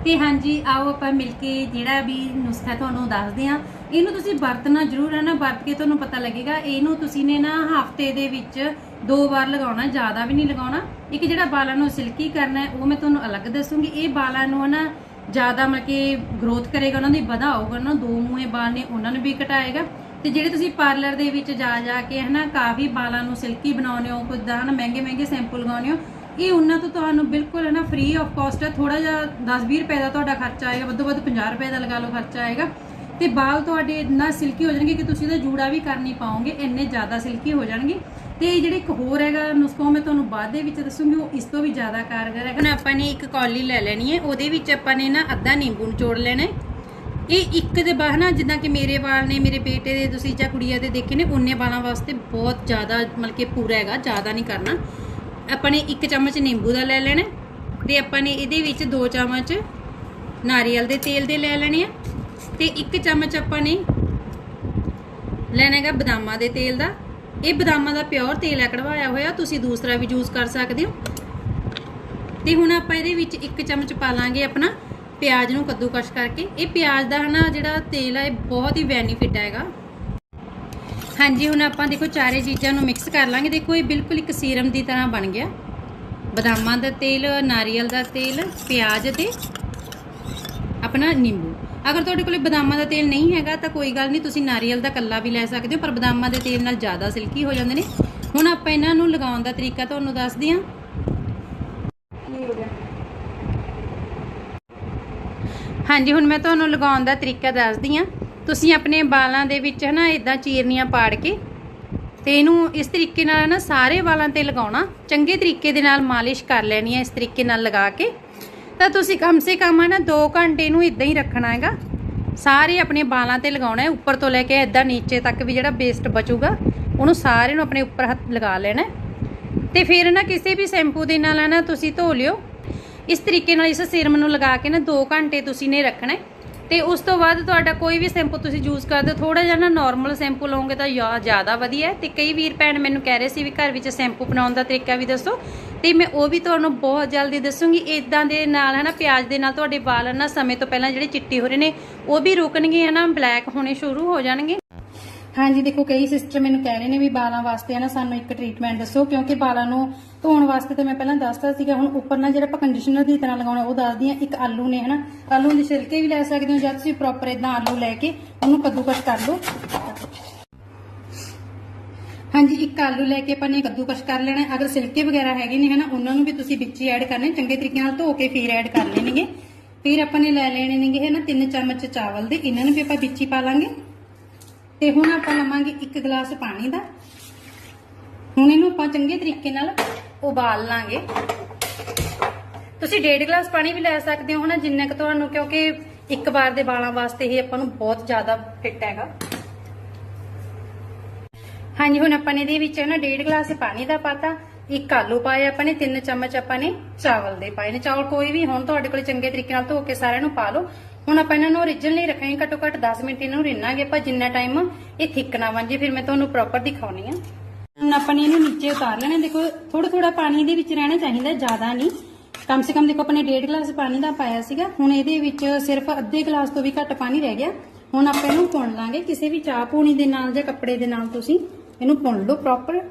ਤੇ ਹਾਂਜੀ, ਆਓ ਆਪਾਂ ਮਿਲ ਕੇ ਜਿਹੜਾ ਵੀ ਨੁਸਖਾ ਤੁਹਾਨੂੰ ਦੱਸਦੇ ਆ ਇਹਨੂੰ ਤੁਸੀਂ ਵਰਤਣਾ ਜ਼ਰੂਰ ਹੈ ਨਾ, ਵਰਤ ਕੇ ਤੁਹਾਨੂੰ ਪਤਾ ਲੱਗੇਗਾ। ਇਹਨੂੰ ਤੁਸੀਂ ਨੇ ਨਾ ਹਫ਼ਤੇ ਦੇ ਵਿੱਚ ਦੋ ਵਾਰ ਲਗਾਉਣਾ, ਜ਼ਿਆਦਾ ਵੀ ਨਹੀਂ ਲਗਾਉਣਾ। ਇੱਕ ਜਿਹੜਾ ਬਾਲਾਂ ਨੂੰ ਸਿਲਕੀ ਕਰਨਾ ਹੈ, ਉਹ ਮੈਂ ਤੁਹਾਨੂੰ ਅਲੱਗ ਦੱਸੂਗੀ। ਇਹ ਬਾਲਾਂ ਨੂੰ ਨਾ ਜ਼ਿਆਦਾ ਮਤਲਬ ਕਿ ਗਰੋਥ ਕਰੇਗਾ, ਉਹਨਾਂ ਦੀ ਵਧਾਊਗਾ ਨਾ ਦੋ ਮੂਹੇ ਬਾਲ ਨੇ, ਉਹਨਾਂ ਨੂੰ ਵੀ ਘਟਾਏਗਾ। ਤੇ ਜਿਹੜੇ ਤੁਸੀਂ ਪਾਰਲਰ ਦੇ ਵਿੱਚ ਜਾ ਜਾ ਕੇ ਹਨਾ, ਕਾਫੀ ਬਾਲਾਂ ਨੂੰ ਸਿਲਕੀ ਬਣਾਉਨੇ ਹੋ, ਕੋਈ ਹਨਾ ਮਹਿੰਗੇ ਮਹਿੰਗੇ ਸੈਂਪਲ ਲਗਾਉਨੇ ਹੋ, ਇਹ ਉਹਨਾਂ ਤੋਂ ਤੁਹਾਨੂੰ ਬਿਲਕੁਲ ਹੈ ਨਾ ਫ੍ਰੀ ਆਫ ਕਾਸਟ ਹੈ। ਥੋੜਾ ਜਿਹਾ 10-20 ਰੁਪਏ ਦਾ ਤੁਹਾਡਾ ਖਰਚਾ ਆਏਗਾ, ਵੱਧੋ ਵੱਧ 50 ਰੁਪਏ ਦਾ ਲਗਾ ਲਓ ਖਰਚਾ ਆਏਗਾ। ਤੇ ਬਾਲ ਤੁਹਾਡੇ ਇੰਨਾ ਸਿਲਕੀ ਹੋ ਜਾਣਗੇ ਕਿ ਤੁਸੀਂ ਉਹਦਾ ਜੂੜਾ ਵੀ ਕਰ ਨਹੀਂ ਪਾਓਗੇ, ਇੰਨੇ ਜ਼ਿਆਦਾ ਸਿਲਕੀ ਹੋ ਜਾਣਗੇ। ਤੇ ਇਹ ਜਿਹੜੇ ਇੱਕ ਹੋਰ ਹੈਗਾ ਨੁਸਖਾ ਮੈਂ ਤੁਹਾਨੂੰ ਬਾਅਦ ਦੇ ਵਿੱਚ ਦੱਸੂਗੀ, ਉਹ ਇਸ ਤੋਂ ਵੀ ਜ਼ਿਆਦਾ ਕਾਰਗਰ ਹੈ ਹੁਣ ਆਪਾਂ ਨੇ ਇੱਕ ਕੌਲੀ ਲੈ ਲੈਣੀ ਹੈ, ਉਹਦੇ ਵਿੱਚ ਆਪਾਂ ਨੇ ਨਾ ਅੱਧਾ ਨਿੰਬੂ ਨਿਚੋੜ ਲੈਣਾ ਇਹ ਇੱਕ ਦੇ ਬਾਹ ਨਾ, ਜਿੱਦਾਂ ਕਿ ਮੇਰੇ ਵਾਲ ਨੇ, ਮੇਰੇ ਬੇਟੇ ਦੇ, ਤੁਸੀਂ ਜਾਂ ਕੁੜੀਆਂ ਦੇ ਦੇਖੇ ਨੇ, ਉਹਨੇ ਵਾਲਾਂ ਵਾਸਤੇ ਬਹੁਤ ਜ਼ਿਆਦਾ, ਮਤਲਬ ਕਿ ਪੂਰਾ ਹੈਗਾ, ਜ਼ਿਆਦਾ ਨਹੀਂ ਕਰਨਾ। ਆਪਾਂ ਨੇ ਇੱਕ ਚਮਚ ਨਿੰਬੂ ਦਾ ਲੈ ਲੈਣਾ ਤੇ ਆਪਾਂ ਨੇ ਇਹਦੇ ਵਿੱਚ ਦੋ ਚਮਚ ਨਾਰੀਅਲ ਦੇ ਤੇਲ ਦੇ ਲੈ ਲੈਣੇ ਆ ਤੇ ਇੱਕ ਚਮਚ ਆਪਾਂ ਨੇ ਲੈਣਾ ਹੈਗਾ ਬਦਾਮਾਂ ਦੇ ਤੇਲ ਦਾ। ਇਹ ਬਦਾਮਾਂ ਦਾ ਪਿਓਰ ਤੇਲ ਹੈ, ਕਢਵਾਇਆ ਹੋਇਆ, ਤੁਸੀਂ ਦੂਸਰਾ ਵੀ ਯੂਜ਼ ਕਰ ਸਕਦੇ ਹੋ। ਤੇ ਹੁਣ ਆਪਾਂ ਇਹਦੇ ਵਿੱਚ ਇੱਕ ਚਮਚ ਪਾ ਲਾਂਗੇ ਆਪਣਾ ਪਿਆਜ਼ ਨੂੰ ਕੱਦੂਕਸ਼ ਕਰਕੇ। ਇਹ ਪਿਆਜ਼ ਦਾ ਹਨਾ ਜਿਹੜਾ ਤੇਲ ਹੈ, ਇਹ ਬਹੁਤ ਹੀ ਬੈਨੀਫਿਟ ਹੈਗਾ। ਹਾਂਜੀ, ਹੁਣ ਆਪਾਂ ਦੇਖੋ ਚਾਰੇ ਚੀਜ਼ਾਂ ਨੂੰ ਮਿਕਸ ਕਰ ਲਾਂਗੇ। ਦੇਖੋ, ਇਹ ਬਿਲਕੁਲ ਇੱਕ ਸੀਰਮ ਦੀ ਤਰ੍ਹਾਂ ਬਣ ਗਿਆ। ਬਦਾਮਾਂ ਦਾ ਤੇਲ, ਨਾਰੀਅਲ ਦਾ ਤੇਲ, ਪਿਆਜ਼ ਤੇ ਆਪਣਾ ਨਿੰਬੂ। ਅਗਰ ਤੁਹਾਡੇ ਕੋਲੇ ਬਦਾਮਾਂ ਦਾ ਤੇਲ ਨਹੀਂ ਹੈਗਾ ਤਾਂ ਕੋਈ ਗੱਲ ਨਹੀਂ, ਤੁਸੀਂ ਨਾਰੀਅਲ ਦਾ ਕੱਲਾ ਵੀ ਲੈ ਸਕਦੇ ਹੋ, ਪਰ ਬਦਾਮਾਂ ਦੇ ਤੇਲ ਨਾਲ ਜ਼ਿਆਦਾ ਸਿਲਕੀ ਹੋ ਜਾਂਦੇ ਨੇ। ਹੁਣ ਆਪਾਂ ਇਹਨਾਂ ਨੂੰ ਲਗਾਉਣ ਦਾ ਤਰੀਕਾ ਤੁਹਾਨੂੰ ਦੱਸਦੀ ਹਾਂ। ਹਾਂਜੀ, ਹੁਣ ਮੈਂ ਤੁਹਾਨੂੰ ਲਗਾਉਣ ਦਾ ਤਰੀਕਾ ਦੱਸਦੀ ਹਾਂ। ਤੁਸੀਂ ਆਪਣੇ ਵਾਲਾਂ ਦੇ ਵਿੱਚ ਹਨਾ ਇਦਾਂ ਚੀਰਨੀਆਂ ਪਾੜ ਕੇ ਤੇ ਇਹਨੂੰ ਇਸ ਤਰੀਕੇ ਨਾਲ ਨਾ ਸਾਰੇ ਵਾਲਾਂ ਤੇ ਲਗਾਉਣਾ। ਚੰਗੇ ਤਰੀਕੇ ਦੇ ਨਾਲ ਮਾਲਿਸ਼ ਕਰ ਲੈਣੀ ਹੈ ਇਸ ਤਰੀਕੇ ਨਾਲ ਲਗਾ ਕੇ। ਤਾਂ ਤੁਸੀਂ ਕਮ ਸੇ ਕਮ ਨਾ 2 ਘੰਟੇ ਨੂੰ ਇਦਾਂ ਹੀ ਰੱਖਣਾ ਹੈਗਾ ਸਾਰੇ ਆਪਣੇ ਬਾਲਾਂ ਤੇ ਲਗਾਉਣਾ ਹੈ, ਉੱਪਰ ਤੋਂ ਲੈ ਕੇ ਇਦਾਂ ਨੀਚੇ ਤੱਕ ਵੀ ਜਿਹੜਾ ਵੇਸਟ ਬਚੂਗਾ, ਉਹਨੂੰ ਸਾਰੇ ਨੂੰ ਆਪਣੇ ਉੱਪਰ ਹੱਥ ਲਗਾ ਲੈਣਾ ਹੈ। ਤੇ ਫਿਰ ਨਾ ਕਿਸੇ ਵੀ ਸ਼ੈਂਪੂ ਦੇ ਨਾਲ ਨਾ ਤੁਸੀਂ ਧੋ ਲਿਓ ਇਸ ਤਰੀਕੇ ਨਾਲ ਇਸ ਸਿਰਮ ਨੂੰ ਲਗਾ ਕੇ ਨਾ 2 ਘੰਟੇ ਤੁਸੀਂ ਨੇ ਰੱਖਣਾ ਹੈ। ਤੇ ਉਸ ਤੋਂ ਬਾਅਦ ਤੁਹਾਡਾ ਕੋਈ ਵੀ ਸ਼ੈਂਪੂ ਤੁਸੀਂ ਯੂਜ਼ ਕਰਦੇ ਹੋ ਥੋੜਾ ਜਿਹਾ ਨਾ ਨਾਰਮਲ ਸ਼ੈਂਪੂ ਲਓਗੇ ਤਾਂ ਯਾ- ਜ਼ਿਆਦਾ ਵਧੀਆ ਹੈ ਤੇ ਕਈ ਵੀਰ ਭੈਣ ਮੈਨੂੰ ਕਹਿ ਰਹੇ ਸੀ ਵੀ ਘਰ ਵਿੱਚ ਸ਼ੈਂਪੂ ਬਣਾਉਣ ਦਾ ਤਰੀਕਾ ਵੀ ਦੱਸੋ ਤੇ ਮੈਂ ਉਹ ਵੀ ਤੁਹਾਨੂੰ ਬਹੁਤ ਜਲਦੀ ਦੱਸੂਗੀ। ਇਦਾਂ ਦੇ ਨਾਲ ਹਨਾ, ਪਿਆਜ਼ ਦੇ ਨਾਲ ਤੁਹਾਡੇ ਵਾਲ ਨਾ ਸਮੇਂ ਤੋਂ ਪਹਿਲਾਂ ਜਿਹੜੇ ਚਿੱਟੇ ਹੋ ਰਹੇ ਨੇ, ਉਹ ਵੀ ਰੁਕਣਗੇ ਹਨਾ, ਬਲੈਕ ਹੋਣੇ ਸ਼ੁਰੂ ਹੋ ਜਾਣਗੇ। ਹਾਂਜੀ, ਦੇਖੋ ਕਈ ਸਿਸਟਰ ਮੈਨੂੰ ਕਹਿ ਰਹੇ ਨੇ ਵੀ ਵਾਲਾਂ ਵਾਸਤੇ ਹੈ ਨਾ ਸਾਨੂੰ ਇੱਕ ਟ੍ਰੀਟਮੈਂਟ ਦੱਸੋ, ਕਿਉਂਕਿ ਵਾਲਾਂ ਨੂੰ ਧੋਣ ਵਾਸਤੇ ਤਾਂ ਮੈਂ ਪਹਿਲਾਂ ਦੱਸਤਾ ਸੀਗਾ, ਹੁਣ ਉੱਪਰ ਨਾ ਜਿਹੜਾ ਆਪਾਂ ਕੰਡੀਸ਼ਨਰ ਦੀ ਤਰ੍ਹਾਂ ਲਗਾਉਣਾ, ਉਹ ਦੱਸਦੀ ਆ ਇੱਕ ਆਲੂ ਨੇ ਹਨਾ, ਆਲੂ ਦੇ ਛਿਲਕੇ ਵੀ ਲੈ ਸਕਦੇ ਹੋ, ਜਾਂ ਤੁਸੀਂ ਪ੍ਰੋਪਰ ਇਦਾਂ ਆਲੂ ਲੈ ਕੇ ਉਹਨੂੰ ਕੱਦੂਕਸ ਕਰ ਲਓ। ਹਾਂਜੀ, ਇੱਕ ਆਲੂ ਲੈ ਕੇ ਆਪਾਂ ਨੇ ਕੱਦੂਕਸ਼ ਕਰ ਲੈਣਾ। ਅਗਰ ਸਿਲਕੇ ਵਗੈਰਾ ਹੈਗੇ ਨੇ, ਹਨਾ, ਉਹਨਾਂ ਨੂੰ ਵੀ ਤੁਸੀਂ ਵਿੱਚ ਹੀ ਐਡ ਕਰਨੇ। ਚੰਗੇ ਤਰੀਕੇ ਨਾਲ ਧੋ ਕੇ ਫਿਰ ਐਡ ਕਰ ਲੈਣਗੇ। ਫਿਰ ਆਪਾਂ ਨੇ ਲੈ ਲੈਣੇ ਨੇਗੇ, ਹਨਾ 3 ਚਮਚ ਚਾਵਲ ਦੇ। ਇਹਨਾਂ ਨੂੰ ਵੀ ਆਪਾਂ ਵਿੱਚ ਹੀ ਪਾ ਲਾਂਗੇ। ਤੇ ਹੁਣ ਆਪਾਂ ਲਵਾਂਗੇ ਇੱਕ ਗਲਾਸ ਪਾਣੀ ਦਾ। ਹੁਣ ਇਹਨੂੰ ਆਪਾਂ ਚੰਗੇ ਤਰੀਕੇ ਨਾਲ ਉਬਾਲ ਲਾਂਗੇ। ਤੁਸੀਂ ਡੇਢ ਗਲਾਸ ਪਾਣੀ ਵੀ ਲੈ ਸਕਦੇ ਹੋ, ਹਨਾ, ਜਿੰਨਾ ਕੁ ਤੁਹਾਨੂੰ, ਕਿਉਂਕਿ ਇੱਕ ਵਾਰ ਦੇ ਵਾਲਾਂ ਵਾਸਤੇ ਇਹ ਆਪਾਂ ਨੂੰ ਬਹੁਤ ਜ਼ਿਆਦਾ ਫਿੱਟ ਹੈਗਾ। ਹਾਂਜੀ, ਹੁਣ ਆਪਾਂ ਨੇ ਇਹਦੇ ਵਿੱਚ ਨਾ ਡੇਢ ਗਲਾਸ ਪਾਣੀ ਦਾ ਪਾਤਾ, ਇੱਕ ਆਲੂ ਪਾਏ ਆਪਾਂ ਨੇ, ਤਿੰਨ ਚਮਚ ਆਪਾਂ ਨੇ ਚਾਵਲ ਦੇ ਪਾਏ ਨੇ। ਚਾਵਲ ਕੋਈ ਵੀ ਹੁਣ, ਤੁਹਾਡੇ ਕੋਲ ਚੰਗੇ ਤਰੀਕੇ ਨਾਲ ਧੋ ਕੇ ਸਾਰਿਆਂ ਨੂੰ ਪਾ ਲਓ। ਹੁਣ ਆਪਾਂ ਇਹਨਾਂ ਨੂੰ ਰਿਜਣ ਲਈ ਰੱਖਾਂਗੇ ਘੱਟੋ ਘੱਟ 10 ਮਿੰਟ ਇਹਨਾਂ ਨੂੰ ਰਿੰਨਾਂਗੇ ਆਪਾਂ, ਜਿੰਨਾ ਟਾਈਮ ਇਹ ਥਿੱਕ ਨਾ ਬਣ ਜੇ, ਫਿਰ ਮੈਂ ਤੁਹਾਨੂੰ ਪ੍ਰੋਪਰ ਦਿਖਾਉਣੀ ਆ। ਹੁਣ ਆਪਾਂ ਨੇ ਇਹਨੂੰ ਨੀਚੇ ਉਤਾਰ ਲੈਣਾ, ਦੇਖੋ ਥੋੜਾ ਥੋੜਾ ਪਾਣੀ ਦੇ ਵਿੱਚ ਰਹਿਣਾ ਚਾਹੀਦਾ, ਜ਼ਿਆਦਾ ਨਹੀਂ। ਕਮ ਸੇ ਕਮ ਦੇਖੋ ਆਪਣੇ ਡੇਢ ਗਲਾਸ ਪਾਣੀ ਦਾ ਪਾਇਆ ਸੀਗਾ, ਹੁਣ ਇਹਦੇ ਵਿੱਚ ਸਿਰਫ ਅੱਧੇ ਗਲਾਸ ਤੋਂ ਵੀ ਘੱਟ ਪਾਣੀ ਰਹਿ ਗਿਆ। ਹੁਣ ਆਪਾਂ ਇਹਨੂੰ ਪੁਣ ਲਾਂਗੇ, ਕਿਸੇ ਵੀ ਚਾਹ ਪੂਣੀ ਦੇ ਨਾਲ ਜਾਂ ਕੱਪੜੇ ਦੇ ਨਾਲ ਤੁਸੀਂ। ਇਹਨੂੰ ਭੁੰਨ ਲਓ ਪ੍ਰੋਪਰ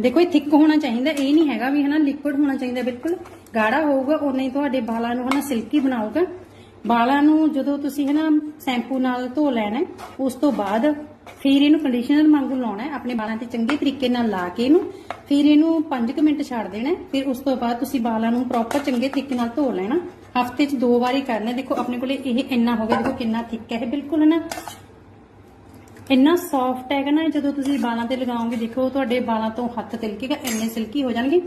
ਦੇਖੋ, ਇਹ ਥਿੱਕ ਹੋਣਾ ਚਾਹੀਦਾ, ਇਹ ਨਹੀਂ ਹੈਗਾ ਵੀ ਹਨਾ ਲਿਕੁਇਡ ਹੋਣਾ ਚਾਹੀਦਾ, ਬਿਲਕੁਲ। ਗਾੜਾ ਹੋਊਗਾ ਉਨਾ ਹੀ ਤੁਹਾਡੇ ਵਾਲਾਂ ਨੂੰ ਹਨਾ ਸਿਲਕੀ ਬਣਾਊਗਾ। ਵਾਲਾਂ ਨੂੰ ਜਦੋਂ ਤੁਸੀਂ ਹਨਾ ਸ਼ੈਂਪੂ ਨਾਲ ਧੋ ਲੈਣਾ, ਉਸ ਤੋਂ ਬਾਅਦ ਫਿਰ ਇਹਨੂੰ ਕੰਡੀਸ਼ਨਰ ਵਾਂਗੂ ਲਾਉਣਾ ਆਪਣੇ ਵਾਲਾਂ ਤੇ ਚੰਗੇ ਤਰੀਕੇ ਨਾਲ ਲਾ ਕੇ ਇਹਨੂੰ। ਫਿਰ ਇਹਨੂੰ 5 ਮਿੰਟ ਛੱਡ ਦੇਣਾ ਫਿਰ ਉਸ ਤੋਂ ਬਾਅਦ ਤੁਸੀਂ ਵਾਲਾਂ ਨੂੰ ਪ੍ਰੋਪਰ ਚੰਗੇ ਤਰੀਕੇ ਨਾਲ ਧੋ ਲੈਣਾ। ਹਫ਼ਤੇ 'ਚ ਦੋ ਵਾਰੀ ਕਰਨਾ ਹੈ। ਦੇਖੋ ਆਪਣੇ ਕੋਲੇ ਇਹ ਇੰਨਾ ਹੋ ਗਿਆ, ਦੇਖੋ ਕਿੰਨਾ ਥਿੱਕ ਹੈ, ਇਹ ਬਿਲਕੁਲ ਹਨਾ ਇੰਨਾ ਸੌਫਟ ਹੈਗਾ ਨਾ, ਜਦੋਂ ਤੁਸੀਂ ਵਾਲਾਂ ਤੇ ਲਗਾਓਗੇ, ਦੇਖੋ ਤੁਹਾਡੇ ਵਾਲਾਂ ਤੋਂ ਹੱਥ ਤਿਲਕੇਗਾ, ਇੰਨੇ ਸਿਲਕੀ ਹੋ ਜਾਣਗੇ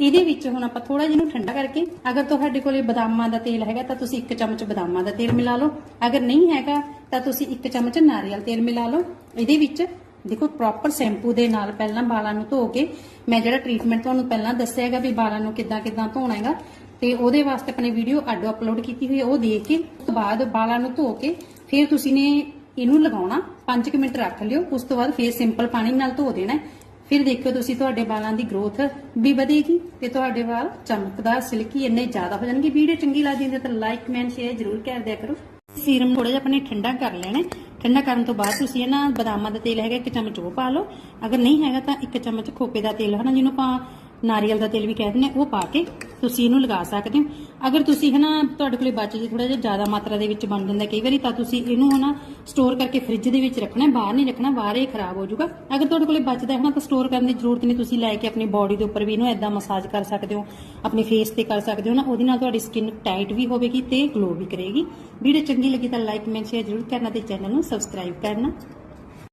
ਇਹਦੇ ਵਿੱਚ ਹੁਣ ਆਪਾਂ ਥੋੜਾ ਜਿਹਾ ਨੂੰ ਠੰਡਾ ਕਰਕੇ, ਅਗਰ ਤੁਹਾਡੇ ਕੋਲੇ ਬਦਾਮਾਂ ਦਾ ਤੇਲ ਹੈਗਾ, ਤਾਂ ਤੁਸੀਂ 1 ਚਮਚ ਬਦਾਮਾਂ ਦਾ ਤੇਲ ਮਿਲਾ ਲਓ ਅਗਰ ਨਹੀਂ ਹੈਗਾ, ਤਾਂ ਤੁਸੀਂ ਇੱਕ ਚਮਚ ਨਾਰੀਅਲ ਤੇਲ ਮਿਲਾ ਲਓ ਇਹਦੇ ਵਿੱਚ ਦੇਖੋ ਪ੍ਰੋਪਰ ਸ਼ੈਂਪੂ ਦੇ ਨਾਲ ਪਹਿਲਾਂ ਬਾਲਾਂ ਨੂੰ ਧੋ ਕੇ, ਮੈਂ ਜਿਹੜਾ ਟ੍ਰੀਟਮੈਂਟ ਤੁਹਾਨੂੰ ਪਹਿਲਾਂ ਦੱਸਿਆ ਹੈਗਾ ਵੀ ਬਾਲਾਂ ਨੂੰ ਕਿੱਦਾਂ ਕਿੱਦਾਂ ਧੋਣਾ ਹੈਗਾ ਤੇ ਉਹਦੇ ਵਾਸਤੇ ਆਪਣੇ ਵੀਡੀਓ ਅੱਡੋ ਅਪਲੋਡ ਕੀਤੀ ਹੋਈ ਹੈ ਉਹ ਦੇਖ ਕੇ, ਉਸ ਤੋਂ ਬਾਅਦ ਵਾਲਾਂ ਨੂੰ ਧੋ ਕੇ ਫਿਰ ਤੁਸੀਂ ਨੇ ਇਹਨੂੰ ਲਗਾਉਣਾ 5 ਮਿੰਟ ਰੱਖ ਲਿਓ, ਉਸ ਤੋਂ ਬਾਅਦ ਫੇਰ ਸਿੰਪਲ ਪਾਣੀ ਨਾਲ ਧੋ ਦੇਣਾ ਫਿਰ ਦੇਖਿਓ ਤੁਸੀਂ ਤੁਹਾਡੇ ਵਾਲਾਂ ਦੀ ਗਰੋਥ ਵੀ ਵਧੇਗੀ ਤੇ ਤੁਹਾਡੇ ਵਾਲ ਚਮਕਦਾਰ ਸਿਲਕੀ ਇੰਨੇ ਜ਼ਿਆਦਾ ਹੋ ਜਾਣਗੇ। ਵੀਡੀਓ ਚੰਗੀ ਲੱਗਦੀ ਹੈ ਤਾਂ ਲਾਈਕ ਮੈਨ ਸ਼ੇਅਰ ਜ਼ਰੂਰ ਕਰ ਦਿਆ ਕਰੋ। ਸੀਰਮ ਥੋੜਾ ਜਿਹਾ ਆਪਣੇ ਠੰਡਾ ਕਰ ਲੈਣਾ ਠੰਡਾ ਕਰਨ ਤੋਂ ਬਾਅਦ ਤੁਸੀਂ ਇਹ ਨਾ ਬਦਾਮਾਂ ਦਾ ਤੇਲ ਹੈਗਾ ਇੱਕ ਚਮਚ ਉਹ ਪਾ ਲਓ। ਅਗਰ ਨਹੀਂ ਹੈਗਾ ਤਾਂ ਇੱਕ ਚਮਚ ਖੋਪੇ ਦਾ ਤੇਲ ਹਨਾ ਜਿਹਨੂੰ ਆਪਾਂ ਨਾਰੀਅਲ ਦਾ ਤੇਲ ਵੀ ਕਹਿ ਦਿੰਦੇ ਉਹ ਪਾ ਕੇ ਤੁਸੀਂ ਇਹਨੂੰ ਲਗਾ ਸਕਦੇ ਹੋ। ਅਗਰ ਤੁਸੀਂ ਹਨਾ, ਤੁਹਾਡੇ ਕੋਲੇ ਬਚ ਜੇ ਥੋੜਾ ਜਿਹਾ ਜ਼ਿਆਦਾ ਮਾਤਰਾ ਦੇ ਵਿੱਚ ਬਣ ਜਾਂਦਾ ਕਈ ਵਾਰੀ ਤਾਂ ਤੁਸੀਂ ਇਹਨੂੰ ਹਨਾ ਸਟੋਰ ਕਰਕੇ ਫ੍ਰਿਜ ਦੇ ਵਿੱਚ ਰੱਖਣਾ ਬਾਹਰ ਨਹੀਂ ਰੱਖਣਾ, ਬਾਹਰ ਇਹ ਖਰਾਬ ਹੋ ਜਾਊਗਾ। ਅਗਰ ਤੁਹਾਡੇ ਕੋਲੇ ਬਚਦਾ ਹੈ ਹਨਾ, ਤਾਂ ਸਟੋਰ ਕਰਨ ਦੀ ਜ਼ਰੂਰਤ ਨਹੀਂ, ਤੁਸੀਂ ਲੈ ਕੇ ਆਪਣੀ ਬਾਡੀ ਦੇ ਉੱਪਰ ਵੀ ਇਹਨੂੰ ਐਦਾਂ ਮਸਾਜ ਕਰ ਸਕਦੇ ਹੋ, ਆਪਣੇ ਫੇਸ ਤੇ ਕਰ ਸਕਦੇ ਹੋ ਨਾ, ਉਹਦੇ ਨਾਲ ਤੁਹਾਡੀ ਸਕਿਨ ਟਾਈਟ ਵੀ ਹੋਵੇਗੀ ਤੇ ਗਲੋ ਵੀ ਕਰੇਗੀ। ਵੀਡੀਓ ਚੰਗੀ ਲੱਗੀ ਤਾਂ ਲਾਈਕ ਮੈਂਸ਼ਨ ਸ਼ੇਅਰ ਜ਼ਰੂਰ ਕਰਨਾ ਤੇ ਚੈਨਲ ਨੂੰ ਸਬਸਕ੍ਰਾਈਬ ਕਰਨਾ।